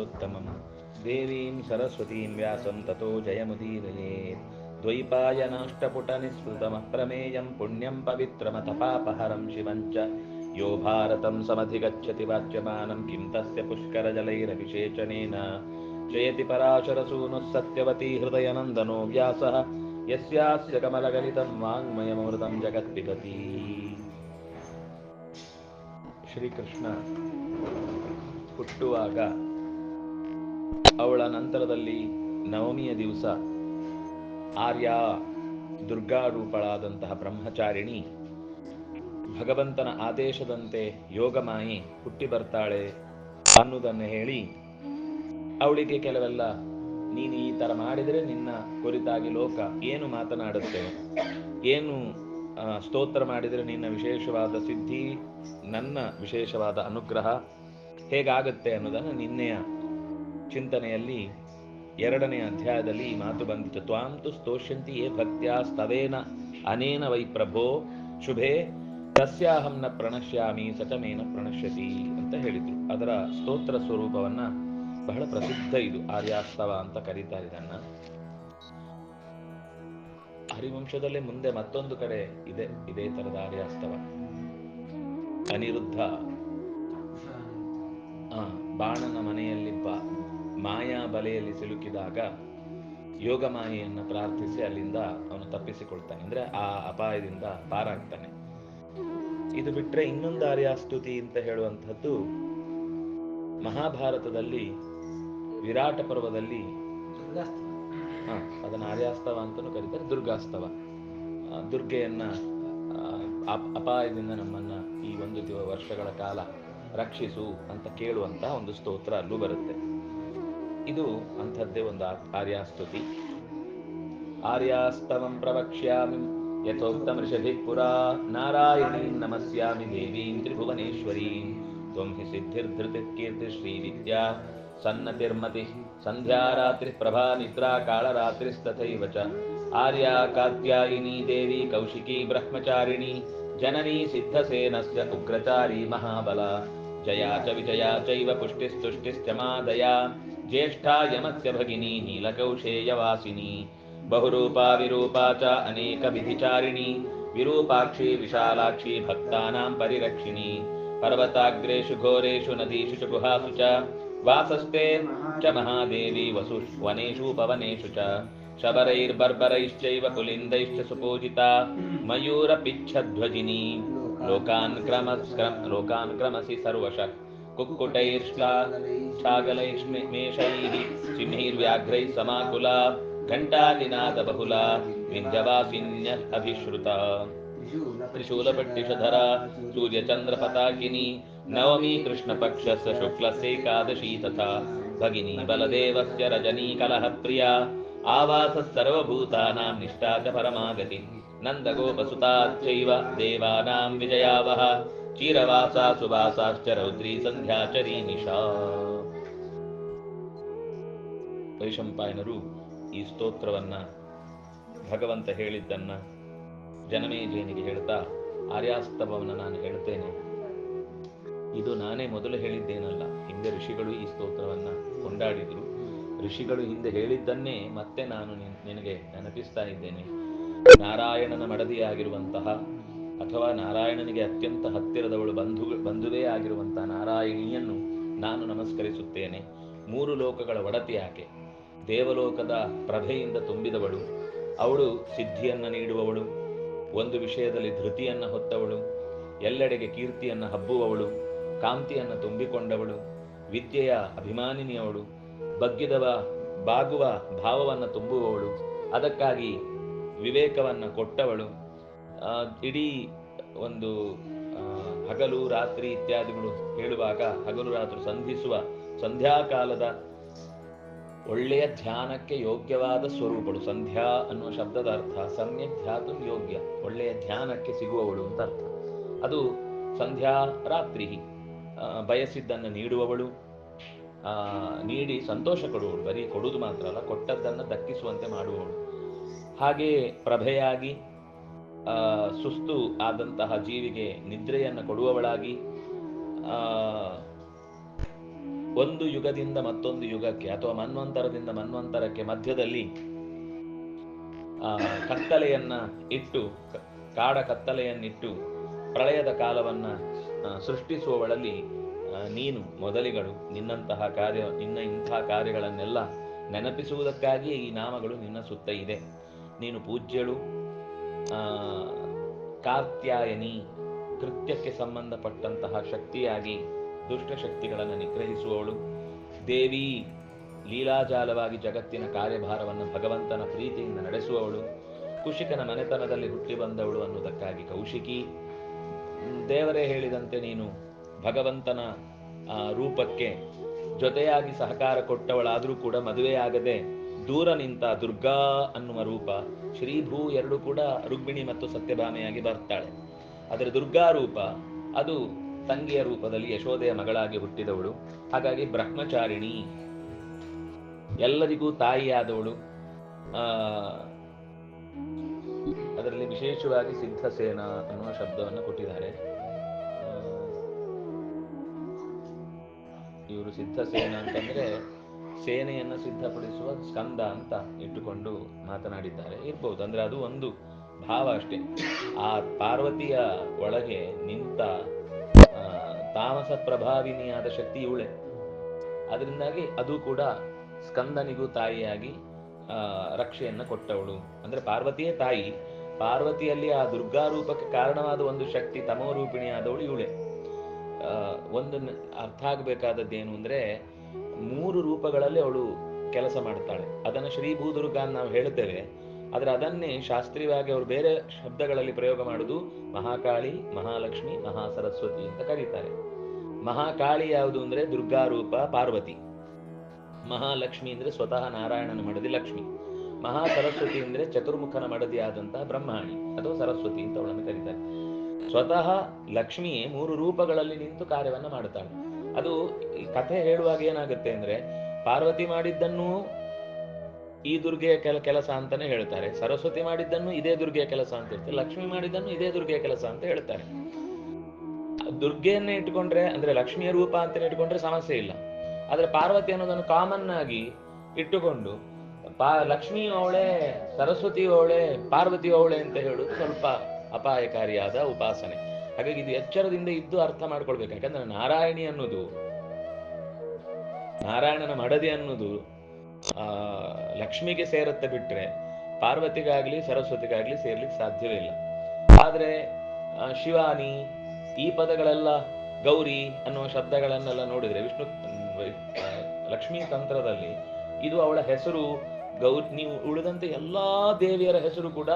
पुरुषोत्तमं देवीं सरस्वतीं व्यासं ततो जयमुदीरयेत् द्वैपायनाष्टपुटनिःसृतमः प्रमेयं पुण्यं पवित्रमथ पापहरं शिवं च यो भारतं समधिगच्छति वाच्यमानं किं तस्य पुष्करजलैरभिषेचनेन जयति पराशरसूनुः सत्यवती हृदयनन्दनो व्यासः यस्यास्य कमलगलितं वाङ्मयमृतं जगत्पिबती ಶ್ರೀಕೃಷ್ಣ ಹುಟ್ಟುವಾಗ ಅವಳ ನಂತರದಲ್ಲಿ ನವಮಿಯ ದಿವಸ. ಆರ್ಯ ದುರ್ಗಾರೂಪಳಾದಂತಹ ಬ್ರಹ್ಮಚಾರಿಣಿ ಭಗವಂತನ ಆದೇಶದಂತೆ ಯೋಗಮಾಯಿ ಹುಟ್ಟಿ ಬರ್ತಾಳೆ ಅನ್ನುವುದನ್ನು ಹೇಳಿ, ಅವಳಿಗೆ ಕೆಲವೆಲ್ಲ, ನೀನು ಈ ಥರ ಮಾಡಿದರೆ ನಿನ್ನ ಕುರಿತಾಗಿ ಲೋಕ ಏನು ಮಾತನಾಡುತ್ತೆ? ಏನು ಸ್ತೋತ್ರ ಮಾಡಿದರೆ ನಿನ್ನ ವಿಶೇಷವಾದ ಸಿದ್ಧಿ, ನನ್ನ ವಿಶೇಷವಾದ ಅನುಗ್ರಹ, ಹೇಗಾಗುತ್ತೆ ಅನ್ನೋದನ್ನು ನಿನ್ನೆಯ ಚಿಂತನೆಯಲ್ಲಿ ಎರಡನೇ ಅಧ್ಯಾಯದಲ್ಲಿ ಈ ಮಾತು ಬಂದಿತು. ತ್ವಾಂತು ಸ್ತೋಷ್ಯಂತಿ ಯೇ ಭಕ್ತ್ಯಾ ಸ್ತವೇನ ಅನೇನ ವೈ ಪ್ರಭೋ ಶುಭೆ ತಸ್ಯಾಹಂ ನ ಪ್ರಣಶ್ಯಾಮಿ ಸಚಮೇನ ಪ್ರಣಶ್ಯತಿ ಅಂತ ಹೇಳಿದ್ರು. ಅದರ ಸ್ತೋತ್ರ ಸ್ವರೂಪವನ್ನ ಬಹಳ ಪ್ರಸಿದ್ಧ ಇದು ಆರ್ಯಾಸ್ತವ ಅಂತ ಕರೀತಾರೆ ಇದನ್ನ. ಹರಿವಂಶದಲ್ಲೇ ಮುಂದೆ ಮತ್ತೊಂದು ಕಡೆ ಇದೆ, ಇದೇ ತರದ ಆರ್ಯಾಸ್ತವ. ಅನಿರುದ್ಧ. ಬಾಣನ ಮನೆಯಲ್ಲಿ ಮಾಯಾ ಬಲೆಯಲ್ಲಿ ಸಿಲುಕಿದಾಗ ಯೋಗ ಮಾಯೆಯನ್ನು ಪ್ರಾರ್ಥಿಸಿ ಅಲ್ಲಿಂದ ಅವನು ತಪ್ಪಿಸಿಕೊಳ್ತಾನೆ. ಅಂದ್ರೆ ಆ ಅಪಾಯದಿಂದ ಪಾರಾಗ್ತಾನೆ. ಇದು ಬಿಟ್ರೆ ಇನ್ನೊಂದು ಆರ್ಯಾಸ್ತುತಿ ಅಂತ ಹೇಳುವಂಥದ್ದು ಮಹಾಭಾರತದಲ್ಲಿ ವಿರಾಟ ಪರ್ವದಲ್ಲಿ ಹಾ, ಅದನ್ನ ಆರ್ಯಾಸ್ತವ ಅಂತಲೂ ಕರೀತಾರೆ, ದುರ್ಗಾಸ್ತವ. ದುರ್ಗೆಯನ್ನ ಅಪ್- ಅಪಾಯದಿಂದ ನಮ್ಮನ್ನ ಈ ಒಂದು ವರ್ಷಗಳ ಕಾಲ ರಕ್ಷಿಸು ಅಂತ ಕೇಳುವಂತಹ ಒಂದು ಸ್ತೋತ್ರ ಅಲ್ಲೂ ಬರುತ್ತೆ. ಇದು ಅಂಥದ್ದೇ ಒಂದು ಆರ್ಯಾಸ್ತುತಿ. ಆರ್ಯಾಸ್ತವಂ ಪ್ರವಕ್ಷ್ಯಾಮಿ ಯಥೋಕ್ತ ಋಷಭಿ ಪುರಾ, ನಾರಾಯಣೀಂ ನಮಸ್ಯಾಮಿ ದೇವೀಂ ತ್ರಿಭುವನೇಶ್ವರೀಂ. ತ್ವಂ ಹಿ ಸಿದ್ಧಿರ್ಧೃತಿ ಕೀರ್ತಿ ಶ್ರೀವಿದ್ಯಾ, ಸನ್ನತಿರ್ಮತಿ ಸಂಧ್ಯಾ ರಾತ್ರಿ ಪ್ರಭಾ ನಿದ್ರಾ ಕಾಳರಾತ್ರಿಸ್ತಥೈವ ಚ. ಆರ್ಯಾ ಕಾತ್ಯಾಯಿನಿ ದೇವಿ ಕೌಶಿಕಿ ಬ್ರಹ್ಮಚಾರಿಣಿ, ಜನನಿ ಸಿದ್ಧಸೇನಸ್ಯ ಉಗ್ರಚಾರಿ ಮಹಾಬಲ. ಜಯಾ ಚ ವಿಜಯಾ ಚೈವ ಪುಷ್ಟಿಸ್ತುಷ್ಟಿಶ್ಚ ಮಾದಯಾ ज्येष्ठा यमस्य भगिनी नीलकौशेयवासिनी बहुरूपा विरूपा च अनेकविधिचारिणी विरूपाक्षी विशालाक्षी भक्तानां परिरक्षिणी पर्वताग्रेषु घोरेषु नदीषु च गुहासु च वासस्ते च महादेवी वसुष्वनेषु पवनेषु च शबरैर्बर्बरैश्चैव कुलिन्दैश्च सुपूजिता मयूरपिच्छध्वजिनी। लोकान् क्रमसि सर्वश कुक्कुटैर्श्ला शागलैश्मेषैः चिह्नैर्व्याघ्रैः समाकुला घण्टादिनादबहुला विन्ध्यवासिन्यः अभिश्रुता त्रिशूलपट्टिषधरा सूर्यचन्द्रपताकिनी नवमी कृष्णपक्षस्य शुक्लस्यैकादशी तथा भगिनी बलदेवस्य रजनीकलहप्रिया आवासः सर्वभूतानां निष्ठा च परमागति नन्दगोपसुताच्चैव देवानां विजयावः चीरवासा सुवासाश्च रौद्री सन्ध्याचरी निशा ವೈಶಂಪಾಯನರು ಈ ಸ್ತೋತ್ರವನ್ನ ಭಗವಂತ ಹೇಳಿದ್ದನ್ನ ಜನಮೇಜಯನಿಗೆ ಹೇಳ್ತಾ ಆರ್ಯಾಸ್ತವವನ್ನು ನಾನು ಹೇಳ್ತೇನೆ ಇದು ನಾನೇ ಮೊದಲು ಹೇಳಿದ್ದೇನಲ್ಲ ಹಿಂದೆ ಋಷಿಗಳು ಈ ಸ್ತೋತ್ರವನ್ನ ಕೊಂಡಾಡಿದ್ರು ಋಷಿಗಳು ಹಿಂದೆ ಹೇಳಿದ್ದನ್ನೇ ಮತ್ತೆ ನಾನು ನಿನ್- ನಿನಗೆ ನೆನಪಿಸ್ತಾ ಇದ್ದೇನೆ ನಾರಾಯಣನ ಮಡದಿಯಾಗಿರುವಂತಹ ಅಥವಾ ನಾರಾಯಣನಿಗೆ ಅತ್ಯಂತ ಹತ್ತಿರದವಳು ಬಂಧು, ಬಂಧುವೇ ಆಗಿರುವಂತಹ ನಾರಾಯಣಿಯನ್ನು ನಾನು ನಮಸ್ಕರಿಸುತ್ತೇನೆ. ಮೂರು ಲೋಕಗಳ ಒಡತಿ ಆಕೆ. ದೇವಲೋಕದ ಪ್ರಭೆಯಿಂದ ತುಂಬಿದವಳು. ಅವಳು ಸಿದ್ಧಿಯನ್ನು ನೀಡುವವಳು. ಒಂದು ವಿಷಯದಲ್ಲಿ ಧೃತಿಯನ್ನು ಹೊತ್ತವಳು. ಎಲ್ಲೆಡೆಗೆ ಕೀರ್ತಿಯನ್ನ ಹಬ್ಬುವವಳು. ಕಾಂತಿಯನ್ನ ತುಂಬಿಕೊಂಡವಳು. ವಿದ್ಯೆಯ ಅಭಿಮಾನಿನಿಯವಳು. ಬಗ್ಗಿದವ, ಬಾಗುವ ಭಾವವನ್ನು ತುಂಬುವವಳು. ಅದಕ್ಕಾಗಿ ವಿವೇಕವನ್ನ ಕೊಟ್ಟವಳು. ಇಡೀ ಒಂದು ಹಗಲು ರಾತ್ರಿ ಇತ್ಯಾದಿಗಳು ಹೇಳುವಾಗ, ಹಗಲು ರಾತ್ರಿ ಸಂಧಿಸುವ ಸಂಧ್ಯಾಕಾಲದ ಒಳ್ಳೆಯ ಧ್ಯಾನಕ್ಕೆ ಯೋಗ್ಯವಾದ ಸ್ವರೂಪಗಳು. ಸಂಧ್ಯಾ ಅನ್ನುವ ಶಬ್ದದ ಅರ್ಥ, ಸಮ್ಯಕ್ ಧ್ಯಾತು ಯೋಗ್ಯ, ಒಳ್ಳೆಯ ಧ್ಯಾನಕ್ಕೆ ಸಿಗುವವಳು ಅಂತ ಅರ್ಥ. ಅದು ಸಂಧ್ಯಾ ರಾತ್ರಿ ಬಯಸಿದ್ದನ್ನು ನೀಡುವವಳು ನೀಡಿ ಸಂತೋಷ ಕೊಡುವವಳು, ಬರೀ ಕೊಡುವುದು ಮಾತ್ರ ಅಲ್ಲ, ಕೊಟ್ಟದ್ದನ್ನು ದಕ್ಕಿಸುವಂತೆ ಮಾಡುವವಳು. ಹಾಗೆಯೇ ಪ್ರಭೆಯಾಗಿ ಸುಸ್ತು ಆದಂತಹ ಜೀವಿಗೆ ನಿದ್ರೆಯನ್ನು ಕೊಡುವವಳಾಗಿ ಒಂದು ಯುಗದಿಂದ ಮತ್ತೊಂದು ಯುಗಕ್ಕೆ ಅಥವಾ ಮನ್ವಂತರದಿಂದ ಮನ್ವಂತರಕ್ಕೆ ಮಧ್ಯದಲ್ಲಿ ಕತ್ತಲೆಯನ್ನ ಇಟ್ಟು ಕಾಡ ಕತ್ತಲೆಯನ್ನಿಟ್ಟು ಪ್ರಳಯದ ಕಾಲವನ್ನ ಸೃಷ್ಟಿಸುವವಳಲ್ಲಿ ನೀನು ಮೊದಲಿಗಳು, ನಿನ್ನಂತಹ ಕಾರ್ಯ, ನಿನ್ನ ಇಂತಹ ಕಾರ್ಯಗಳನ್ನೆಲ್ಲ ನೆನಪಿಸುವುದಕ್ಕಾಗಿಯೇ ಈ ನಾಮಗಳು ನಿನ್ನ ಸುತ್ತ ಇದೆ. ನೀನು ಪೂಜ್ಯಳು ಆ, ಕಾರ್ತ್ಯಾಯನಿ ಕೃತ್ಯಕ್ಕೆ ಸಂಬಂಧಪಟ್ಟಂತಹ ಶಕ್ತಿಯಾಗಿ ದುಷ್ಟ ಶಕ್ತಿಗಳನ್ನು ನಿಗ್ರಹಿಸುವವಳು. ದೇವಿ ಲೀಲಾಜಾಲವಾಗಿ ಜಗತ್ತಿನ ಕಾರ್ಯಭಾರವನ್ನು ಭಗವಂತನ ಪ್ರೀತಿಯಿಂದ ನಡೆಸುವವಳು. ಕುಶಿಕನ ಮನೆತನದಲ್ಲಿ ಹುಟ್ಟಿ ಬಂದವಳು ಅನ್ನುವುದಕ್ಕಾಗಿ ಕೌಶಿಕಿ. ದೇವರೇ ಹೇಳಿದಂತೆ ನೀನು ಭಗವಂತನ ರೂಪಕ್ಕೆ ಜೊತೆಯಾಗಿ ಸಹಕಾರ ಕೊಟ್ಟವಳಾದರೂ ಕೂಡ ಮದುವೆಯಾಗದೆ ದೂರ ನಿಂತ ದುರ್ಗಾ ಅನ್ನುವ ರೂಪ ಶ್ರೀಭೂ ಎರಡು ಕೂಡ ರುಗ್ಮಿಣಿ ಮತ್ತು ಸತ್ಯಭಾಮೆಯಾಗಿ ಬರ್ತಾಳೆ. ಆದರೆ ದುರ್ಗಾ ರೂಪ, ಅದು ತಂಗಿಯ ರೂಪದಲ್ಲಿ ಯಶೋದೆಯ ಮಗಳಾಗಿ ಹುಟ್ಟಿದವಳು. ಹಾಗಾಗಿ ಬ್ರಹ್ಮಚಾರಿಣಿ. ಎಲ್ಲರಿಗೂ ತಾಯಿಯಾದವಳು. ಅದರಲ್ಲಿ ವಿಶೇಷವಾಗಿ ಸಿದ್ಧಸೇನ ಅನ್ನುವ ಶಬ್ದವನ್ನು ಕೊಟ್ಟಿದ್ದಾರೆ. ಇವರು ಸಿದ್ಧಸೇನ ಅಂತಂದ್ರೆ ಸೇನೆಯನ್ನ ಸಿದ್ಧಪಡಿಸುವ ಸ್ಕಂದ ಅಂತ ಇಟ್ಟುಕೊಂಡು ಮಾತನಾಡಿದ್ದಾರೆ. ಇರ್ಬೋದು, ಅಂದ್ರೆ ಅದು ಒಂದು ಭಾವ ಅಷ್ಟೇ. ಆ ಪಾರ್ವತಿಯ ಒಳಗೆ ನಿಂತ ತಾಮಸ ಪ್ರಭಾವಿನಿಯಾದ ಶಕ್ತಿ ಇವಳೆ. ಅದರಿಂದಾಗಿ ಅದು ಕೂಡ ಸ್ಕಂದನಿಗೂ ತಾಯಿಯಾಗಿ ರಕ್ಷೆಯನ್ನು ಕೊಟ್ಟವಳು. ಅಂದ್ರೆ ಪಾರ್ವತಿಯೇ ತಾಯಿ. ಪಾರ್ವತಿಯಲ್ಲಿ ಆ ದುರ್ಗಾ ರೂಪಕ್ಕೆ ಕಾರಣವಾದ ಒಂದು ಶಕ್ತಿ ತಮೋ ರೂಪಿಣಿಯಾದವಳು ಇವಳೆ ಒಂದು ಅರ್ಥ ಆಗಬೇಕಾದದ್ದೇನು ಅಂದ್ರೆ ಮೂರು ರೂಪಗಳಲ್ಲಿ ಅವಳು ಕೆಲಸ ಮಾಡ್ತಾಳೆ. ಅದನ್ನ ಶ್ರೀ ಭೂದುರ್ಗ ಅಂತ ನಾವು ಹೇಳ್ತೇವೆ ಆದರೆ ಅದನ್ನೇ ಶಾಸ್ತ್ರೀಯವಾಗಿ ಅವರು ಬೇರೆ ಶಬ್ದಗಳಲ್ಲಿ ಪ್ರಯೋಗ ಮಾಡುದು ಮಹಾಕಾಳಿ, ಮಹಾಲಕ್ಷ್ಮಿ ಮಹಾ ಸರಸ್ವತಿ ಅಂತ ಕರೀತಾರೆ. ಮಹಾಕಾಳಿ ಯಾವುದು ಅಂದ್ರೆ ದುರ್ಗಾ ರೂಪ ಪಾರ್ವತಿ. ಮಹಾಲಕ್ಷ್ಮಿ ಅಂದ್ರೆ ಸ್ವತಃ ನಾರಾಯಣನ ಮಡದಿ ಲಕ್ಷ್ಮಿ. ಮಹಾ ಸರಸ್ವತಿ ಅಂದ್ರೆ ಚತುರ್ಮುಖನ ಮಡದಿಯಾದಂತಹ ಬ್ರಹ್ಮಾಣಿ ಅಥವಾ ಸರಸ್ವತಿ ಅಂತ ಅವಳನ್ನು ಕರೀತಾರೆ. ಸ್ವತಃ ಲಕ್ಷ್ಮಿಯೇ ಮೂರು ರೂಪಗಳಲ್ಲಿ ನಿಂತು ಕಾರ್ಯವನ್ನು ಮಾಡುತ್ತಾಳೆ ಅದು ಕಥೆ ಹೇಳುವಾಗ ಏನಾಗುತ್ತೆ ಅಂದ್ರೆ, ಪಾರ್ವತಿ ಮಾಡಿದ್ದನ್ನು ಈ ದುರ್ಗೆಯ ಕೆಲ, ಕೆಲಸ ಅಂತಾನೆ ಹೇಳ್ತಾರೆ. ಸರಸ್ವತಿ ಮಾಡಿದ್ದನ್ನು ಇದೇ ದುರ್ಗೆಯ ಕೆಲಸ ಅಂತ ಹೇಳ್ತಾರೆ. ಲಕ್ಷ್ಮಿ ಮಾಡಿದ್ದನ್ನು ಇದೇ ದುರ್ಗೆಯ ಕೆಲಸ ಅಂತ ಹೇಳ್ತಾರೆ. ದುರ್ಗೆಯನ್ನೇ ಇಟ್ಕೊಂಡ್ರೆ ಅಂದ್ರೆ ಲಕ್ಷ್ಮಿಯ ರೂಪ ಅಂತಾನೆ ಇಟ್ಕೊಂಡ್ರೆ ಸಮಸ್ಯೆ ಇಲ್ಲ. ಆದ್ರೆ ಪಾರ್ವತಿ ಅನ್ನೋದನ್ನು ಕಾಮನ್ ಆಗಿ ಇಟ್ಟುಕೊಂಡು, ಪಾ, ಲಕ್ಷ್ಮಿ ಅವಳೆ, ಸರಸ್ವತಿ ಅವಳೆ, ಪಾರ್ವತಿ ಅವಳೆ ಅಂತ ಹೇಳುದು ಸ್ವಲ್ಪ ಅಪಾಯಕಾರಿಯಾದ ಉಪಾಸನೆ. ಹಾಗಾಗಿ ಇದು ಎಚ್ಚರದಿಂದ ಇದ್ದು ಅರ್ಥ ಮಾಡ್ಕೊಳ್ಬೇಕು. ಯಾಕಂದ್ರೆ ನಾರಾಯಣಿ ಅನ್ನೋದು, ನಾರಾಯಣನ ಮಡದಿ ಅನ್ನೋದು, ಆ, ಲಕ್ಷ್ಮಿಗೆ ಸೇರತ್ತೆ ಬಿಟ್ರೆ ಪಾರ್ವತಿಗಾಗ್ಲಿ, ಸರಸ್ವತಿಗಾಗ್ಲಿ ಸೇರ್ಲಿಕ್ಕೆ ಸಾಧ್ಯವೇ ಇಲ್ಲ. ಆದ್ರೆ ಶಿವಾನಿ ಈ ಪದಗಳೆಲ್ಲ ಗೌರಿ ಅನ್ನುವ ಶಬ್ದಗಳನ್ನೆಲ್ಲ ನೋಡಿದ್ರೆ ವಿಷ್ಣು ಲಕ್ಷ್ಮೀ ತಂತ್ರದಲ್ಲಿ ಇದು ಅವಳ ಹೆಸರು ಗೌರಿ, ನೀವು ಉಳಿದಂತೆ ಎಲ್ಲಾ ದೇವಿಯರ ಹೆಸರು ಕೂಡ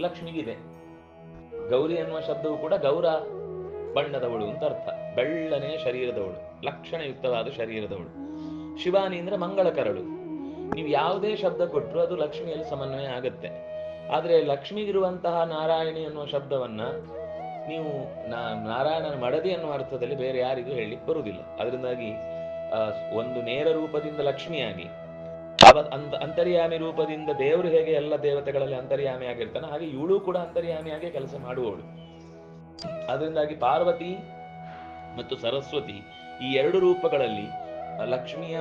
ಲಕ್ಷ್ಮಿಗಿದೆ. ಗೌರಿ ಅನ್ನುವ ಶಬ್ದವು ಕೂಡ ಗೌರ ಬಣ್ಣದವಳು ಅಂತ ಅರ್ಥ. ಬೆಳ್ಳನೆಯ ಶರೀರದವಳು, ಲಕ್ಷಣಯುಕ್ತವಾದ ಶರೀರದವಳು. ಶಿವಾನಿ ಅಂದ್ರೆ ಮಂಗಳಕರಳು ನೀವು ಯಾವುದೇ ಶಬ್ದ ಕೊಟ್ಟರು ಅದು ಲಕ್ಷ್ಮಿಯಲ್ಲಿ ಸಮನ್ವಯ ಆಗತ್ತೆ. ಆದ್ರೆ ಲಕ್ಷ್ಮಿಗಿರುವಂತಹ ನಾರಾಯಣಿ ಅನ್ನುವ ಶಬ್ದವನ್ನ ನೀವು ನಾರಾಯಣನ ಮಡದಿ ಅನ್ನುವ ಅರ್ಥದಲ್ಲಿ ಬೇರೆ ಯಾರಿಗೂ ಹೇಳಲಿಕ್ಕೆ ಬರುವುದಿಲ್ಲ. ಅದರಿಂದಾಗಿ ಒಂದು ನೇರ ರೂಪದಿಂದ ಲಕ್ಷ್ಮಿಯಾಗಿ ಅವ ಅಂತ ಅಂತರ್ಯಾಮಿ ರೂಪದಿಂದ ದೇವರು ಹೇಗೆ ಎಲ್ಲ ದೇವತೆಗಳಲ್ಲಿ ಅಂತರ್ಯಾಮಿ ಆಗಿರ್ತಾನೆ ಹಾಗೆ ಇವಳು ಕೂಡ ಅಂತರ್ಯಾಮಿಯಾಗಿ ಕೆಲಸ ಮಾಡುವವಳು. ಅದರಿಂದಾಗಿ ಪಾರ್ವತಿ ಮತ್ತು ಸರಸ್ವತಿ ಈ ಎರಡು ರೂಪಗಳಲ್ಲಿ, ಲಕ್ಷ್ಮಿಯ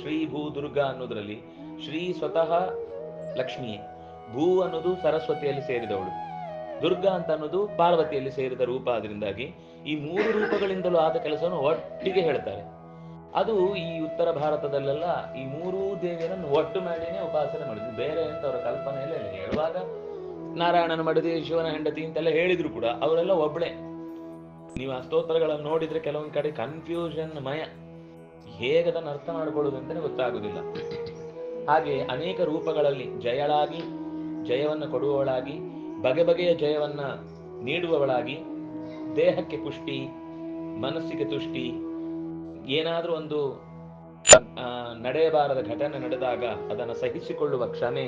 ಶ್ರೀ ಭೂ ದುರ್ಗಾ ಅನ್ನೋದ್ರಲ್ಲಿ ಶ್ರೀ ಸ್ವತಃ ಲಕ್ಷ್ಮಿಯೇ. ಭೂ ಅನ್ನೋದು ಸರಸ್ವತಿಯಲ್ಲಿ ಸೇರಿದವಳು. ದುರ್ಗಾ ಅಂತ ಅನ್ನೋದು ಪಾರ್ವತಿಯಲ್ಲಿ ಸೇರಿದ ರೂಪ ಅದರಿಂದಾಗಿ ಈ ಮೂರು ರೂಪಗಳಿಂದಲೂ ಆದ ಕೆಲಸವನ್ನು ಒಟ್ಟಿಗೆ ಹೇಳ್ತಾರೆ. ಅದು ಈ ಉತ್ತರ ಭಾರತದಲ್ಲೆಲ್ಲ ಈ ಮೂರೂ ದೇವಿಯರನ್ನು ಒಟ್ಟು ಮಾಡಿನೇ ಉಪಾಸನೆ ಮಾಡಿದ್ರು. ಬೇರೆ ಅಂತ ಅವರ ಕಲ್ಪನೆಯಲ್ಲೇ ಹೇಳುವಾಗ ನಾರಾಯಣನ ಮಡದಿ, ಶಿವನ ಹೆಂಡತಿ ಅಂತೆಲ್ಲ ಹೇಳಿದ್ರು ಕೂಡ. ಅವರೆಲ್ಲ ಒಬ್ಳೆ. ನೀವು ಆ ಸ್ತೋತ್ರಗಳನ್ನು ನೋಡಿದ್ರೆ ಕೆಲವೊಂದು ಕಡೆ ಕನ್ಫ್ಯೂಷನ್ ಮಯ. ಹೇಗೆ ಅದನ್ನು ಅರ್ಥ ಮಾಡ್ಕೊಳ್ಳೋದು ಅಂತಲೇ ಗೊತ್ತಾಗುದಿಲ್ಲ. ಹಾಗೆ ಅನೇಕ ರೂಪಗಳಲ್ಲಿ ಜಯಳಾಗಿ, ಜಯವನ್ನು ಕೊಡುವವಳಾಗಿ, ಬಗೆ ಬಗೆಯ ಜಯವನ್ನ ನೀಡುವವಳಾಗಿ, ದೇಹಕ್ಕೆ ಪುಷ್ಟಿ, ಮನಸ್ಸಿಗೆ ತುಷ್ಟಿ ಏನಾದ್ರೂ ಒಂದು ನಡೆಯಬಾರದ ಘಟನೆ ನಡೆದಾಗ ಅದನ್ನು ಸಹಿಸಿಕೊಳ್ಳುವ ಕ್ಷಮೆ,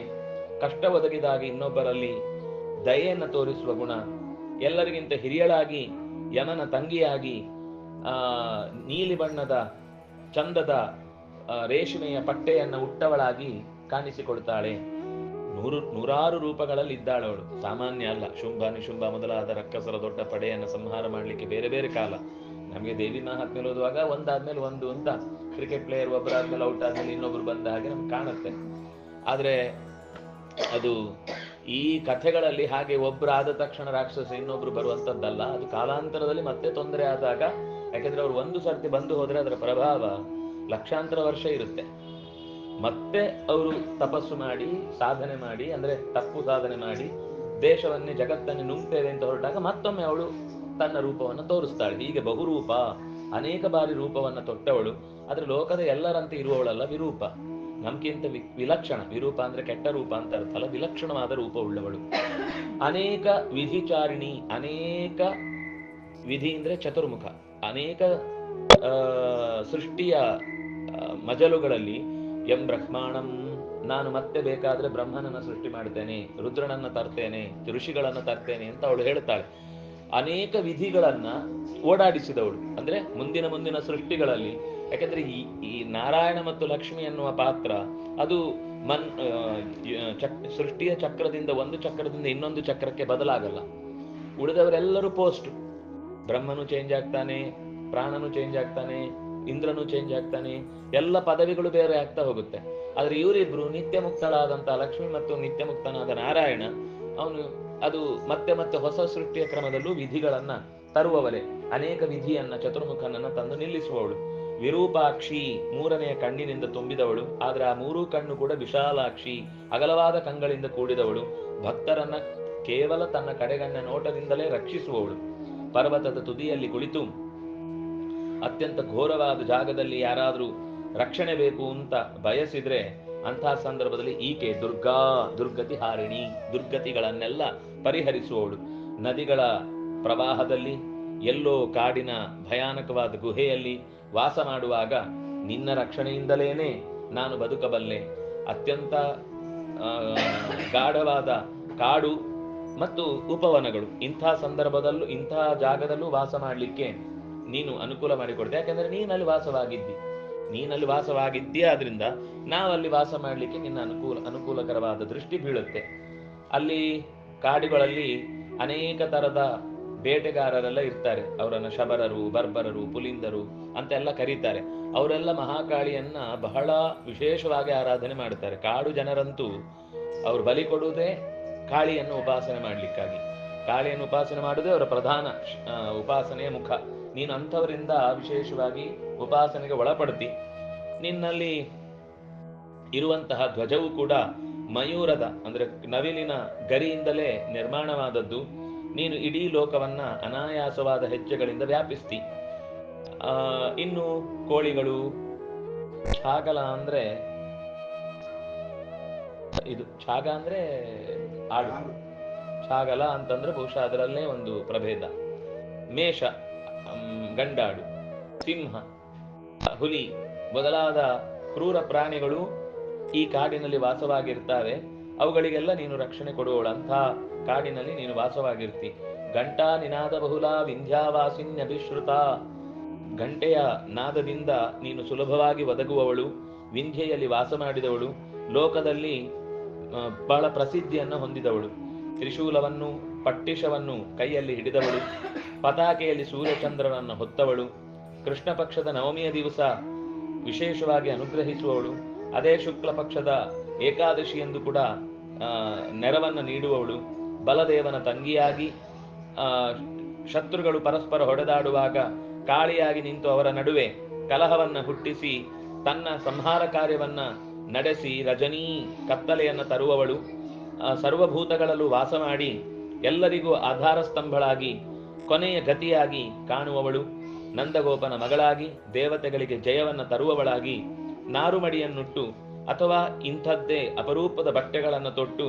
ಕಷ್ಟ ಒದಗಿದಾಗ ಇನ್ನೊಬ್ಬರಲ್ಲಿ ದಯೆಯನ್ನು ತೋರಿಸುವ ಗುಣ, ಎಲ್ಲರಿಗಿಂತ ಹಿರಿಯಳಾಗಿ, ಯಮನ ತಂಗಿಯಾಗಿ ನೀಲಿ ಬಣ್ಣದ ಚಂದದ ರೇಷ್ಮೆಯ ಪಟ್ಟೆಯನ್ನು ಉಟ್ಟವಳಾಗಿ ಕಾಣಿಸಿಕೊಳ್ತಾಳೆ. ನೂರು, ನೂರಾರು ರೂಪಗಳಲ್ಲಿ ಇದ್ದಾಳವಳು ಸಾಮಾನ್ಯ ಅಲ್ಲ. ಶುಂಭ, ನಿಶುಂಭ ಮೊದಲಾದ ರಕ್ಕಸರ ದೊಡ್ಡ ಪಡೆಯನ್ನು ಸಂಹಾರ ಮಾಡಲಿಕ್ಕೆ ಬೇರೆ ಬೇರೆ ಕಾಲ. ನಮಗೆ ದೇವಿ ಮಹಾತ್ಮೆ ಓದುವಾಗ ಒಂದಾದ್ಮೇಲೆ ಒಂದು ಅಂತ. ಕ್ರಿಕೆಟ್ ಪ್ಲೇಯರ್ ಒಬ್ಬರಾದ್ಮೇಲೆ ಔಟ್ ಆದ್ಮೇಲೆ ಇನ್ನೊಬ್ರು ಬಂದ ಹಾಗೆ ನಮ್ಗೆ ಕಾಣುತ್ತೆ. ಆದ್ರೆ ಅದು ಈ ಕಥೆಗಳಲ್ಲಿ ಹಾಗೆ ಒಬ್ರು ಆದ ತಕ್ಷಣ ರಾಕ್ಷಸ ಇನ್ನೊಬ್ರು ಬರುವಂತದ್ದಲ್ಲ, ಅದು ಕಾಲಾಂತರದಲ್ಲಿ ಮತ್ತೆ ತೊಂದರೆ ಆದಾಗ, ಯಾಕಂದ್ರೆ ಅವ್ರು ಒಂದು ಸರ್ತಿ ಬಂದು ಹೋದ್ರೆ ಅದರ ಪ್ರಭಾವ ಲಕ್ಷಾಂತರ ವರ್ಷ ಇರುತ್ತೆ. ಮತ್ತೆ ಅವರು ತಪಸ್ಸು ಮಾಡಿ, ಸಾಧನೆ ಮಾಡಿ, ಅಂದ್ರೆ ತಪ್ಪು ಸಾಧನೆ ಮಾಡಿ, ದೇಶವನ್ನೇ ಜಗತ್ತನ್ನೇ ನುಂಗ್ತೇವೆ ಅಂತ ಹೊರಟಾಗ ಮತ್ತೊಮ್ಮೆ ಅವಳು ತನ್ನ ರೂಪವನ್ನು ತೋರಿಸ್ತಾಳೆ. ಹೀಗೆ ಬಹುರೂಪ, ಅನೇಕ ಬಾರಿ ರೂಪವನ್ನು ತೊಟ್ಟವಳು. ಆದ್ರೆ ಲೋಕದ ಎಲ್ಲರಂತೆ ಇರುವವಳಲ್ಲ ವಿರೂಪ. ನಮ್ಗಿಂತ ವಿಲಕ್ಷಣ, ವಿರೂಪ ಅಂದ್ರೆ ಕೆಟ್ಟ ರೂಪ ಅಂತ ಅರ್ಥ ಅಲ್ಲ ವಿಲಕ್ಷಣವಾದ ರೂಪವುಳ್ಳವಳು ಅನೇಕ ವಿಧಿಚಾರಿಣಿ, ಅನೇಕ ವಿಧಿ ಅಂದ್ರೆ ಚತುರ್ಮುಖ. ಅನೇಕ ಸೃಷ್ಟಿಯ ಮಜಲುಗಳಲ್ಲಿ ಎಂ ಬ್ರಹ್ಮಾಣಂ, ನಾನು ಮತ್ತೆ ಬೇಕಾದ್ರೆ ಬ್ರಹ್ಮನನ್ನ ಸೃಷ್ಟಿ ಮಾಡ್ತೇನೆ, ರುದ್ರನನ್ನ ತರ್ತೇನೆ, ಋಷಿಗಳನ್ನ ತರ್ತೇನೆ ಅಂತ ಅವಳು ಹೇಳ್ತಾಳೆ. ಅನೇಕ ವಿಧಿಗಳನ್ನ ಓಡಾಡಿಸಿದವಳು. ಅಂದ್ರೆ ಮುಂದಿನ ಮುಂದಿನ ಸೃಷ್ಟಿಗಳಲ್ಲಿ. ಯಾಕಂದ್ರೆ ಈ ಈ ನಾರಾಯಣ ಮತ್ತು ಲಕ್ಷ್ಮಿ ಎನ್ನುವ ಪಾತ್ರ, ಅದು ಮನ್ ಚಕ್, ಸೃಷ್ಟಿಯ ಚಕ್ರದಿಂದ ಒಂದು ಚಕ್ರದಿಂದ ಇನ್ನೊಂದು ಚಕ್ರಕ್ಕೆ ಬದಲಾಗಲ್ಲ. ಉಳಿದವರೆಲ್ಲರೂ ಪೋಸ್ಟ್. ಬ್ರಹ್ಮನು ಚೇಂಜ್ ಆಗ್ತಾನೆ, ಪ್ರಾಣನು ಚೇಂಜ್ ಆಗ್ತಾನೆ, ಇಂದ್ರನು ಚೇಂಜ್ ಆಗ್ತಾನೆ, ಎಲ್ಲ ಪದವಿಗಳು ಬೇರೆ ಆಗ್ತಾ ಹೋಗುತ್ತೆ. ಆದ್ರೆ ಇವರಿಬ್ರು ನಿತ್ಯ ಮುಕ್ತಳಾದಂತಹ ಲಕ್ಷ್ಮಿ ಮತ್ತು ನಿತ್ಯ ಮುಕ್ತನಾದ ನಾರಾಯಣ, ಅವನು ಅದು ಮತ್ತೆ ಮತ್ತೆ ಹೊಸ ಸೃಷ್ಟಿಯ ಕ್ರಮದಲ್ಲೂ ವಿಧಿಗಳನ್ನ ತರುವವಳೆ ಅನೇಕ ವಿಧಿಯನ್ನ, ಚತುರ್ಮುಖನನ್ನ ತಂದು ನಿಲ್ಲಿಸುವವಳು. ವಿರೂಪಾಕ್ಷಿ ಮೂರನೆಯ ಕಣ್ಣಿನಿಂದ ತುಂಬಿದವಳು. ಆದ್ರೆ ಆ ಮೂರೂ ಕಣ್ಣು ಕೂಡ ವಿಶಾಲಾಕ್ಷಿ, ಅಗಲವಾದ ಕಂಗಳಿಂದ ಕೂಡಿದವಳು. ಭಕ್ತರನ್ನ ಕೇವಲ ತನ್ನ ಕಡೆಗಣ್ಣ ನೋಟದಿಂದಲೇ ರಕ್ಷಿಸುವವಳು. ಪರ್ವತದ ತುದಿಯಲ್ಲಿ ಕುಳಿತು ಅತ್ಯಂತ ಘೋರವಾದ ಜಾಗದಲ್ಲಿ ಯಾರಾದರೂ ರಕ್ಷಣೆ ಬೇಕು ಅಂತ ಬಯಸಿದ್ರೆ ಅಂತಹ ಸಂದರ್ಭದಲ್ಲಿ ಈಕೆ ದುರ್ಗಾ ದುರ್ಗತಿ ಹಾರಿಣಿ ದುರ್ಗತಿಗಳನ್ನೆಲ್ಲ ಪರಿಹರಿಸುವವಳು. ನದಿಗಳ ಪ್ರವಾಹದಲ್ಲಿ, ಎಲ್ಲೋ ಕಾಡಿನ ಭಯಾನಕವಾದ ಗುಹೆಯಲ್ಲಿ ವಾಸ ಮಾಡುವಾಗ ನಿನ್ನ ರಕ್ಷಣೆಯಿಂದಲೇನೆ ನಾನು ಬದುಕಬಲ್ಲೆ. ಅತ್ಯಂತ ಗಾಢವಾದ ಕಾಡು ಮತ್ತು ಉಪವನಗಳು. ಇಂಥ ಸಂದರ್ಭದಲ್ಲೂ, ಇಂಥ ಜಾಗದಲ್ಲೂ ವಾಸ ಮಾಡಲಿಕ್ಕೆ ನೀನು ಅನುಕೂಲ ಮಾಡಿಕೊಡ್ತೆ ಯಾಕಂದ್ರೆ ನೀನಲ್ಲಿ ವಾಸವಾಗಿದ್ದಿ. ನೀನಲ್ಲಿ ವಾಸವಾಗಿದ್ದೀಯ, ಆದ್ರಿಂದ ನಾವಲ್ಲಿ ವಾಸ ಮಾಡಲಿಕ್ಕೆ ನಿನ್ನ ಅನುಕೂಲ, ಅನುಕೂಲಕರವಾದ ದೃಷ್ಟಿ ಬೀಳುತ್ತೆ. ಅಲ್ಲಿ ಕಾಡುಗಳಲ್ಲಿ ಅನೇಕ ತರದ ಬೇಟೆಗಾರರೆಲ್ಲ ಇರ್ತಾರೆ. ಅವರನ್ನು ಶಬರರು, ಬರ್ಬರರು, ಪುಲಿಂದರು ಅಂತೆಲ್ಲ ಕರೀತಾರೆ. ಅವರೆಲ್ಲ ಮಹಾಕಾಳಿಯನ್ನ ಬಹಳ ವಿಶೇಷವಾಗಿ ಆರಾಧನೆ ಮಾಡ್ತಾರೆ ಕಾಡು ಜನರಂತೂ ಅವ್ರು ಬಲಿ ಕೊಡುವುದೇ ಕಾಳಿಯನ್ನು ಉಪಾಸನೆ ಮಾಡಲಿಕ್ಕಾಗಿ. ಕಾಳಿಯನ್ನು ಉಪಾಸನೆ ಮಾಡುವುದೇ ಅವರ ಪ್ರಧಾನ ಉಪಾಸನೆಯ ಮುಖ. ನೀನು ಅಂಥವರಿಂದ ವಿಶೇಷವಾಗಿ ಉಪಾಸನೆಗೆ ಒಳಪಡ್ತಿ. ನಿನ್ನಲ್ಲಿ ಇರುವಂತಹ ಧ್ವಜವು ಕೂಡ ಮಯೂರದ, ಅಂದ್ರೆ ನವಿಲಿನ ಗರಿಯಿಂದಲೇ ನಿರ್ಮಾಣವಾದದ್ದು. ನೀನು ಇಡೀ ಲೋಕವನ್ನ ಅನಾಯಾಸವಾದ ಹೆಜ್ಜೆಗಳಿಂದ ವ್ಯಾಪಿಸ್ತಿ. ಆ, ಇನ್ನು ಕೋಳಿಗಳು, ಛಾಗಲ ಅಂದ್ರೆ ಇದು, ಛಾಗ ಅಂದ್ರೆ ಆಡು. ಛಾಗಲ ಅಂತಂದ್ರೆ ಬಹುಶಃ ಅದರಲ್ಲೇ ಒಂದು ಪ್ರಭೇದ. ಮೇಷ ಗಂಡಾಡು, ಸಿಂಹ, ಹುಲಿ ಮೊದಲಾದ ಕ್ರೂರ ಪ್ರಾಣಿಗಳು ಈ ಕಾಡಿನಲ್ಲಿ ವಾಸವಾಗಿರ್ತಾವೆ. ಅವುಗಳಿಗೆಲ್ಲ ನೀನು ರಕ್ಷಣೆ ಕೊಡುವವಳು ಅಂಥ ಕಾಡಿನಲ್ಲಿ ನೀನು ವಾಸವಾಗಿರ್ತಿ. ಘಂಟಾ ನಿನಾದ ಬಹುಲ ವಿಂಧ್ಯಾವಾಸಿನ್ಯಭಿಶ್ರುತ ಗಂಟೆಯ ನಾದದಿಂದ ನೀನು ಸುಲಭವಾಗಿ ಒದಗುವವಳು, ವಿಂಧ್ಯೆಯಲ್ಲಿ ವಾಸ ಮಾಡಿದವಳು, ಲೋಕದಲ್ಲಿ ಬಹಳ ಪ್ರಸಿದ್ಧಿಯನ್ನು ಹೊಂದಿದವಳು. ತ್ರಿಶೂಲವನ್ನು ಪಟ್ಟಿಷವನ್ನು ಕೈಯಲ್ಲಿ ಹಿಡಿದವಳು. ಪತಾಕೆಯಲ್ಲಿ ಸೂರ್ಯಚಂದ್ರನನ್ನು ಹೊತ್ತವಳು. ಕೃಷ್ಣ ಪಕ್ಷದ ನವಮಿಯ ದಿವಸ ವಿಶೇಷವಾಗಿ ಅನುಗ್ರಹಿಸುವವಳು. ಅದೇ ಶುಕ್ಲ ಪಕ್ಷದ ಏಕಾದಶಿ ಎಂದು ಕೂಡ ನೆರವನ್ನು ನೀಡುವವಳು. ಬಲದೇವನ ತಂಗಿಯಾಗಿ ಶತ್ರುಗಳು ಪರಸ್ಪರ ಹೊಡೆದಾಡುವಾಗ ಕಾಳಿಯಾಗಿ ನಿಂತು ಅವರ ನಡುವೆ ಕಲಹವನ್ನು ಹುಟ್ಟಿಸಿ ತನ್ನ ಸಂಹಾರ ಕಾರ್ಯವನ್ನ ನಡೆಸಿ ರಜನೀ ಕತ್ತಲೆಯನ್ನು ತರುವವಳು. ಸರ್ವಭೂತಗಳಲ್ಲೂ ವಾಸ ಮಾಡಿ ಎಲ್ಲರಿಗೂ ಆಧಾರ ಸ್ತಂಭಳಾಗಿ ಕೊನೆಯ ಗತಿಯಾಗಿ ಕಾಣುವವಳು, ನಂದಗೋಪನ ಮಗಳಾಗಿ, ದೇವತೆಗಳಿಗೆ ಜಯವನ್ನ ತರುವವಳಾಗಿ, ನಾರುಮಡಿಯನ್ನುಟ್ಟು ಅಥವಾ ಇಂಥದ್ದೇ ಅಪರೂಪದ ಬಟ್ಟೆಗಳನ್ನು ತೊಟ್ಟು